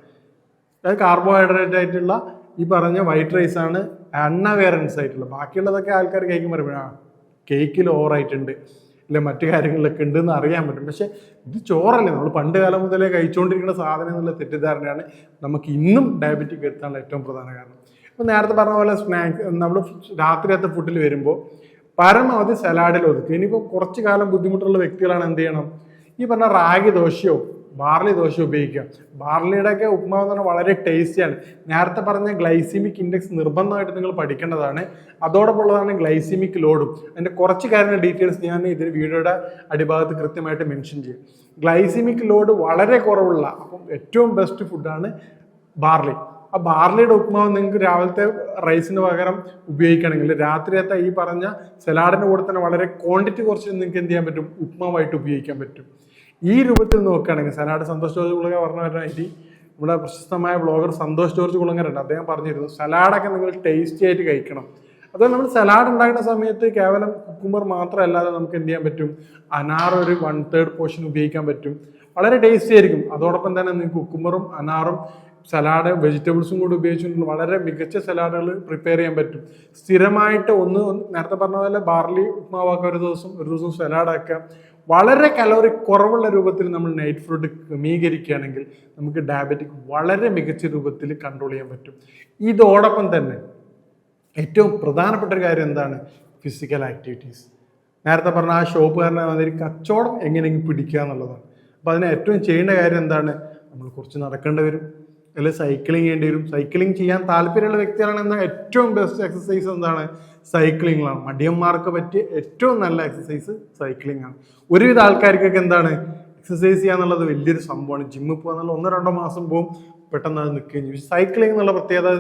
അതായത് കാർബോഹൈഡ്രേറ്റ് ആയിട്ടുള്ള ഈ പറഞ്ഞ വൈറ്റ് റൈസാണ് ആയിട്ടുള്ളത് ആയിട്ടുള്ള. ബാക്കിയുള്ളതൊക്കെ ആൾക്കാർ കഴിക്കുമ്പോൾ ആ കേക്കിൽ ഓവറായിട്ടുണ്ട്. അല്ലെ മറ്റു കാര്യങ്ങളിലൊക്കെ ഉണ്ടെന്ന് അറിയാൻ പറ്റും. പക്ഷെ ഇത് ചോറല്ലേ? നമ്മൾ പണ്ട് കാലം മുതലേ കഴിച്ചുകൊണ്ടിരിക്കുന്ന സാധനം എന്നുള്ള തെറ്റിദ്ധാരണയാണ് നമുക്ക് ഇന്നും ഡയബറ്റിക് എത്താനുള്ള ഏറ്റവും പ്രധാന കാരണം. ഇപ്പം നേരത്തെ പറഞ്ഞ പോലെ സ്നാക്സ് നമ്മൾ രാത്രിയത്തെ ഫുഡിൽ വരുമ്പോൾ പരമാവധി സലാഡിൽ ഒതുക്കുക. ഇനിയിപ്പോൾ കുറച്ച് കാലം ബുദ്ധിമുട്ടുള്ള വ്യക്തികളാണ് എന്ത് ചെയ്യണം? ഈ പറഞ്ഞ റാഗി ദോശയോ ബാർലി ദോശ ഉപയോഗിക്കുക. ബാർലിയുടെ ഒക്കെ ഉപ്മാവ് എന്ന് പറഞ്ഞാൽ വളരെ ടേസ്റ്റിയാണ് നേരത്തെ പറഞ്ഞ ഗ്ലൈസിമിക് ഇൻഡെക്സ് നിർബന്ധമായിട്ട് നിങ്ങൾ പഠിക്കേണ്ടതാണ്. അതോടൊപ്പം ഉള്ളതാണ് ഗ്ലൈസിമിക് ലോഡും. അതിന്റെ കുറച്ച് കാര്യങ്ങൾ ഡീറ്റെയിൽസ് ഞാൻ ഇതിൽ വീഡിയോയുടെ അടിഭാഗത്ത് കൃത്യമായിട്ട് മെൻഷൻ ചെയ്യും. ഗ്ലൈസിമിക് ലോഡ് വളരെ കുറവുള്ള അപ്പം ഏറ്റവും ബെസ്റ്റ് ഫുഡാണ് ബാർലി. ആ ബാർലിയുടെ ഉപ്മാവ് നിങ്ങൾക്ക് രാവിലത്തെ റൈസിന് പകരം ഉപയോഗിക്കണമെങ്കിൽ രാത്രിയത്തെ ഈ പറഞ്ഞ സലാഡിന്റെ കൂടെ തന്നെ വളരെ ക്വാണ്ടിറ്റി കുറച്ച് നിങ്ങൾക്ക് എന്ത് ചെയ്യാൻ പറ്റും? ഉപ്മാവായിട്ട് ഉപയോഗിക്കാൻ പറ്റും. ഈ രൂപത്തിൽ നോക്കുകയാണെങ്കിൽ സനാട് സന്തോഷ് ജോർജ് കുളങ്ങ പറഞ്ഞവരായിട്ട് നമ്മുടെ പ്രശസ്തമായ ബ്ലോഗർ സന്തോഷ് ജോർജ് കുളങ്ങരുണ്ട് അദ്ദേഹം പറഞ്ഞിരുന്നു സലാഡൊക്കെ നിങ്ങൾ ടേസ്റ്റി ആയിട്ട് കഴിക്കണം. അതുപോലെ നമ്മൾ സലാഡ് ഉണ്ടാക്കുന്ന സമയത്ത് കേവലം കുക്കുമ്പർ മാത്രമല്ലാതെ നമുക്ക് എന്ത് ചെയ്യാൻ പറ്റും? അനാർ ഒരു വൺ തേർഡ് പോർഷൻ ഉപയോഗിക്കാൻ പറ്റും. വളരെ ടേസ്റ്റി ആയിരിക്കും. അതോടൊപ്പം തന്നെ നിങ്ങൾക്ക് കുക്കുമ്പറും അനാറും സലാഡ് വെജിറ്റബിൾസും കൂടി ഉപയോഗിച്ചുകൊണ്ട് വളരെ മികച്ച സലാഡുകൾ പ്രിപ്പയർ ചെയ്യാൻ പറ്റും. സ്ഥിരമായിട്ട് ഒന്ന് ഒന്ന് നേരത്തെ പറഞ്ഞ പോലെ ബാർലി ഉപ്മാവാക്കുക ഒരു ദിവസം ഒരു ദിവസം സലാഡാക്കുക വളരെ കലോറി കുറവുള്ള രൂപത്തിൽ നമ്മൾ നൈറ്റ് ഫുഡ് ക്രമീകരിക്കുകയാണെങ്കിൽ നമുക്ക് ഡയബറ്റിക് വളരെ മികച്ച രൂപത്തിൽ കൺട്രോൾ ചെയ്യാൻ പറ്റും. ഇതോടൊപ്പം തന്നെ ഏറ്റവും പ്രധാനപ്പെട്ട ഒരു കാര്യം എന്താണ്? ഫിസിക്കൽ ആക്ടിവിറ്റീസ് നേരത്തെ പറഞ്ഞ ആ ഷോപ്പുകാരനെ മാതിരി കച്ചവടം എങ്ങനെയെങ്കിലും പിടിക്കുക എന്നുള്ളതാണ്. അപ്പോൾ അതിന് ഏറ്റവും ചെയ്യേണ്ട കാര്യം എന്താണ്? നമ്മൾ കുറച്ച് നടക്കേണ്ടി വരും. അല്ലെങ്കിൽ സൈക്ലിംഗ് ചെയ്യേണ്ടി വരും. സൈക്ലിംഗ് ചെയ്യാൻ താല്പര്യമുള്ള വ്യക്തിയാണെന്ന ഏറ്റവും ബെസ്റ്റ് എക്സസൈസ് എന്താണ്? സൈക്ലിങ്ങിലാണ് മടിയന്മാർക്ക് പറ്റിയ ഏറ്റവും നല്ല എക്സസൈസ് സൈക്ലിംഗ് ആണ് ഒരുവിധ ആൾക്കാർക്കൊക്കെ എന്താണ്? എക്സസൈസ് ചെയ്യാന്നുള്ളത് വലിയൊരു സംഭവമാണ്. ജിമ്മിൽ പോകുക എന്നുള്ള ഒന്നോ രണ്ടോ മാസം പോകും പെട്ടെന്ന് അത് നിൽക്കുകയും ചെയ്യും സൈക്ലിംഗ് എന്നുള്ള പ്രത്യേകത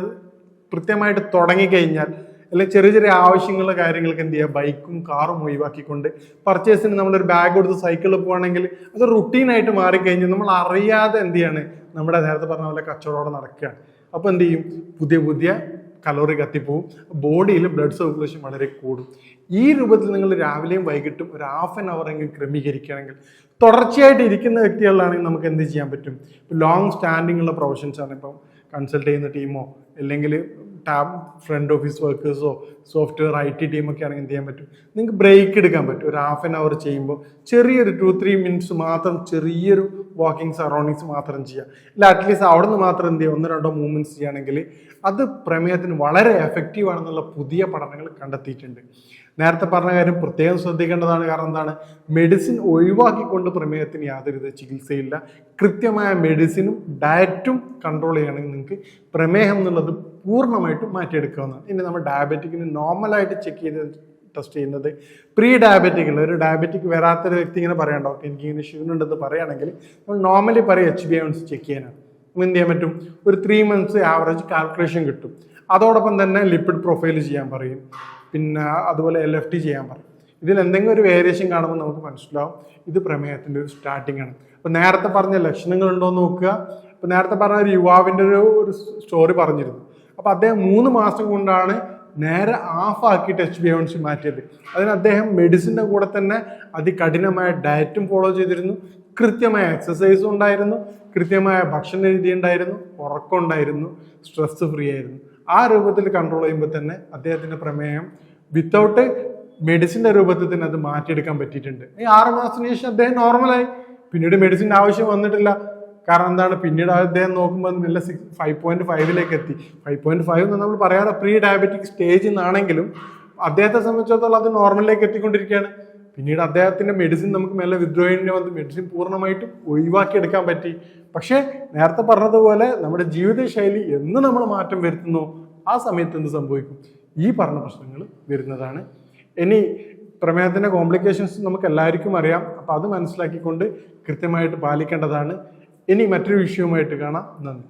കൃത്യമായിട്ട് തുടങ്ങിക്കഴിഞ്ഞാൽ അല്ലെങ്കിൽ ചെറിയ ചെറിയ ആവശ്യങ്ങളുടെ കാര്യങ്ങൾക്ക് എന്ത് ചെയ്യുക ബൈക്കും കാറും ഒഴിവാക്കിക്കൊണ്ട് പർച്ചേസിന് നമ്മളൊരു ബാഗ് കൊടുത്ത് സൈക്കിളിൽ പോകണമെങ്കിൽ അത് റുട്ടീനായിട്ട് മാറിക്കഴിഞ്ഞ്. നമ്മൾ അറിയാതെ എന്ത് ചെയ്യാണ്? നമ്മുടെ നേരത്തെ പറഞ്ഞ പോലെ കച്ചവടം നടക്കുകയാണ്. അപ്പോൾ എന്ത് ചെയ്യും? പുതിയ പുതിയ കലോറി കത്തിപ്പോവും. ബോഡിയിൽ ബ്ലഡ് സർക്കുലേഷൻ വളരെ കൂടും. ഈ രൂപത്തിൽ നിങ്ങൾ രാവിലെയും വൈകിട്ടും ഒരു ഹാഫ് ആൻ അവർ എങ്കിലും ക്രമീകരിക്കുകയാണെങ്കിൽ തുടർച്ചയായിട്ട് ഇരിക്കുന്ന വ്യക്തികളിലാണെങ്കിൽ നമുക്ക് എന്ത് ചെയ്യാൻ പറ്റും? ലോങ് സ്റ്റാൻഡിംഗ് ഉള്ള പ്രൊഫഷൻസ് ആണ് ഇപ്പം കൺസൾട്ട് ചെയ്യുന്ന ടീമോ അല്ലെങ്കിൽ ടാബ് ഫ്രണ്ട് ഓഫീസ് വർക്കേഴ്സോ സോഫ്റ്റ്വെയർ ഐ ടി ടീമൊക്കെ ആണെങ്കിൽ എന്ത് ചെയ്യാൻ പറ്റും? നിങ്ങൾക്ക് ബ്രേക്ക് എടുക്കാൻ പറ്റും. ഒരു ഹാഫ് ആൻ അവർ ചെയ്യുമ്പോൾ ചെറിയൊരു ടു ത്രീ മിനിറ്റ്സ് മാത്രം ചെറിയൊരു വാക്കിംഗ് സറൗണ്ടിങ്സ് മാത്രം ചെയ്യുക. അല്ല അറ്റ്ലീസ്റ്റ് അവിടെ നിന്ന് മാത്രം എന്ത് ചെയ്യുക? ഒന്ന് രണ്ടോ മൂവ്മെന്റ്സ് ചെയ്യുകയാണെങ്കിൽ അത് പ്രമേയത്തിന് വളരെ എഫക്റ്റീവ് ആണെന്നുള്ള പുതിയ പഠനങ്ങൾ കണ്ടെത്തിയിട്ടുണ്ട്. നേരത്തെ പറഞ്ഞ കാര്യം പ്രത്യേകം ശ്രദ്ധിക്കേണ്ടതാണ് കാരണം എന്താണ്? മെഡിസിൻ ഒഴിവാക്കിക്കൊണ്ട് പ്രമേഹത്തിന് യാതൊരുവിധ ചികിത്സയില്ല. കൃത്യമായ മെഡിസിനും ഡയറ്റും കൺട്രോൾ ചെയ്യുകയാണെങ്കിൽ നിങ്ങൾക്ക് പ്രമേഹം എന്നുള്ളത് പൂർണമായിട്ടും മാറ്റിയെടുക്കാവുന്നതാണ്. ഇനി നമ്മൾ ഡയബറ്റിക്കിന് നോർമലായിട്ട് ചെക്ക് ചെയ്ത് ടെസ്റ്റ് ചെയ്യുന്നത് പ്രീ ഡയബറ്റിക് ഉള്ള ഒരു ഡയബറ്റിക് വരാത്തൊരു വ്യക്തി ഇങ്ങനെ പറയാം ഡോക്ടർ എനിക്ക് ഇങ്ങനെ ഉണ്ടെന്ന് പറയുകയാണെങ്കിൽ നമ്മൾ നോർമലി പറയും എച്ച് ബി ഐ ചെക്ക് ചെയ്യാനാണ്. എന്ത് ചെയ്യാൻ പറ്റും? ഒരു ത്രീ മന്ത്സ് ആവറേജ് കാൽക്കുലേഷൻ കിട്ടും. അതോടൊപ്പം തന്നെ ലിപ്പിഡ് പ്രൊഫൈൽ ചെയ്യാൻ പറയും. പിന്നെ അതുപോലെ എൽ എഫ് ടി ചെയ്യാൻ പറയും. ഇതിൽ എന്തെങ്കിലും ഒരു വേരിയേഷൻ കാണുമ്പോൾ നമുക്ക് മനസ്സിലാവും ഇത് പ്രമേഹത്തിന്റെ ഒരു സ്റ്റാർട്ടിംഗ് ആണ്. അപ്പോൾ നേരത്തെ പറഞ്ഞ ലക്ഷണങ്ങൾ ഉണ്ടോ എന്ന് നോക്കുക. അപ്പോൾ നേരത്തെ പറഞ്ഞ ഒരു യുവാവിന്റെ ഒരു ഒരു സ്റ്റോറി പറഞ്ഞിരുന്നു. അപ്പോൾ അദ്ദേഹം മൂന്ന് മാസം കൊണ്ടാണ് നേരെ ആഫാക്കി ടച്ച് ബി എവൻസി മാറ്റിയത്. അതിന് അദ്ദേഹം മെഡിസിന്റെ കൂടെ തന്നെ അതികഠിനമായ ഡയറ്റും ഫോളോ ചെയ്തിരുന്നു. കൃത്യമായ എക്സസൈസും ഉണ്ടായിരുന്നു. കൃത്യമായ ഭക്ഷണ രീതി ഉണ്ടായിരുന്നു. ഉറക്കം ഉണ്ടായിരുന്നു. സ്ട്രെസ് ഫ്രീ ആയിരുന്നു. ആ രൂപത്തിൽ കൺട്രോൾ ചെയ്യുമ്പോൾ തന്നെ അദ്ദേഹത്തിന്റെ പ്രമേയം വിത്തൗട്ട് മെഡിസിന്റെ രൂപത്തിൽ തന്നെ അത് മാറ്റിയെടുക്കാൻ പറ്റിയിട്ടുണ്ട്. ഈ ആറ് മാസത്തിന് ശേഷം അദ്ദേഹം നോർമലായി പിന്നീട് മെഡിസിന്റെ ആവശ്യം വന്നിട്ടില്ല. കാരണം എന്താണ്? പിന്നീട് അദ്ദേഹം നോക്കുമ്പോൾ നല്ല സിക്സ് ഫൈവ് പോയിന്റ് ഫൈവിലേക്ക് എത്തി. ഫൈവ് പോയിന്റ് ഫൈവ് എന്ന് നമ്മൾ പറയാറ് പ്രീ ഡയബറ്റിക് സ്റ്റേജിൽ നിന്നാണെങ്കിലും അദ്ദേഹത്തെ സംബന്ധിച്ചിടത്തോളം അത് നോർമലിലേക്ക് എത്തിക്കൊണ്ടിരിക്കുകയാണ്. പിന്നീട് അദ്ദേഹത്തിന്റെ മെഡിസിൻ നമുക്ക് മെല്ലെ വിദ്രോഹിനെ വന്ന്. മെഡിസിൻ പൂർണമായിട്ടും ഒഴിവാക്കിയെടുക്കാൻ പറ്റി. പക്ഷേ നേരത്തെ പറഞ്ഞതുപോലെ നമ്മുടെ ജീവിതശൈലി എന്ന് നമ്മൾ മാറ്റം വരുത്തുന്നു ആ സമയത്ത് എന്ത് സംഭവിക്കും? ഈ പറഞ്ഞ പ്രശ്നങ്ങൾ വരുന്നതാണ്. ഇനി പ്രമേഹത്തിന്റെ കോംപ്ലിക്കേഷൻസ് നമുക്ക് എല്ലാവർക്കും അറിയാം. അപ്പോൾ അത് മനസ്സിലാക്കിക്കൊണ്ട് കൃത്യമായിട്ട് പാലിക്കേണ്ടതാണ്. ഇനി മറ്റൊരു വിഷയവുമായിട്ട് കാണാം. നന്ദി.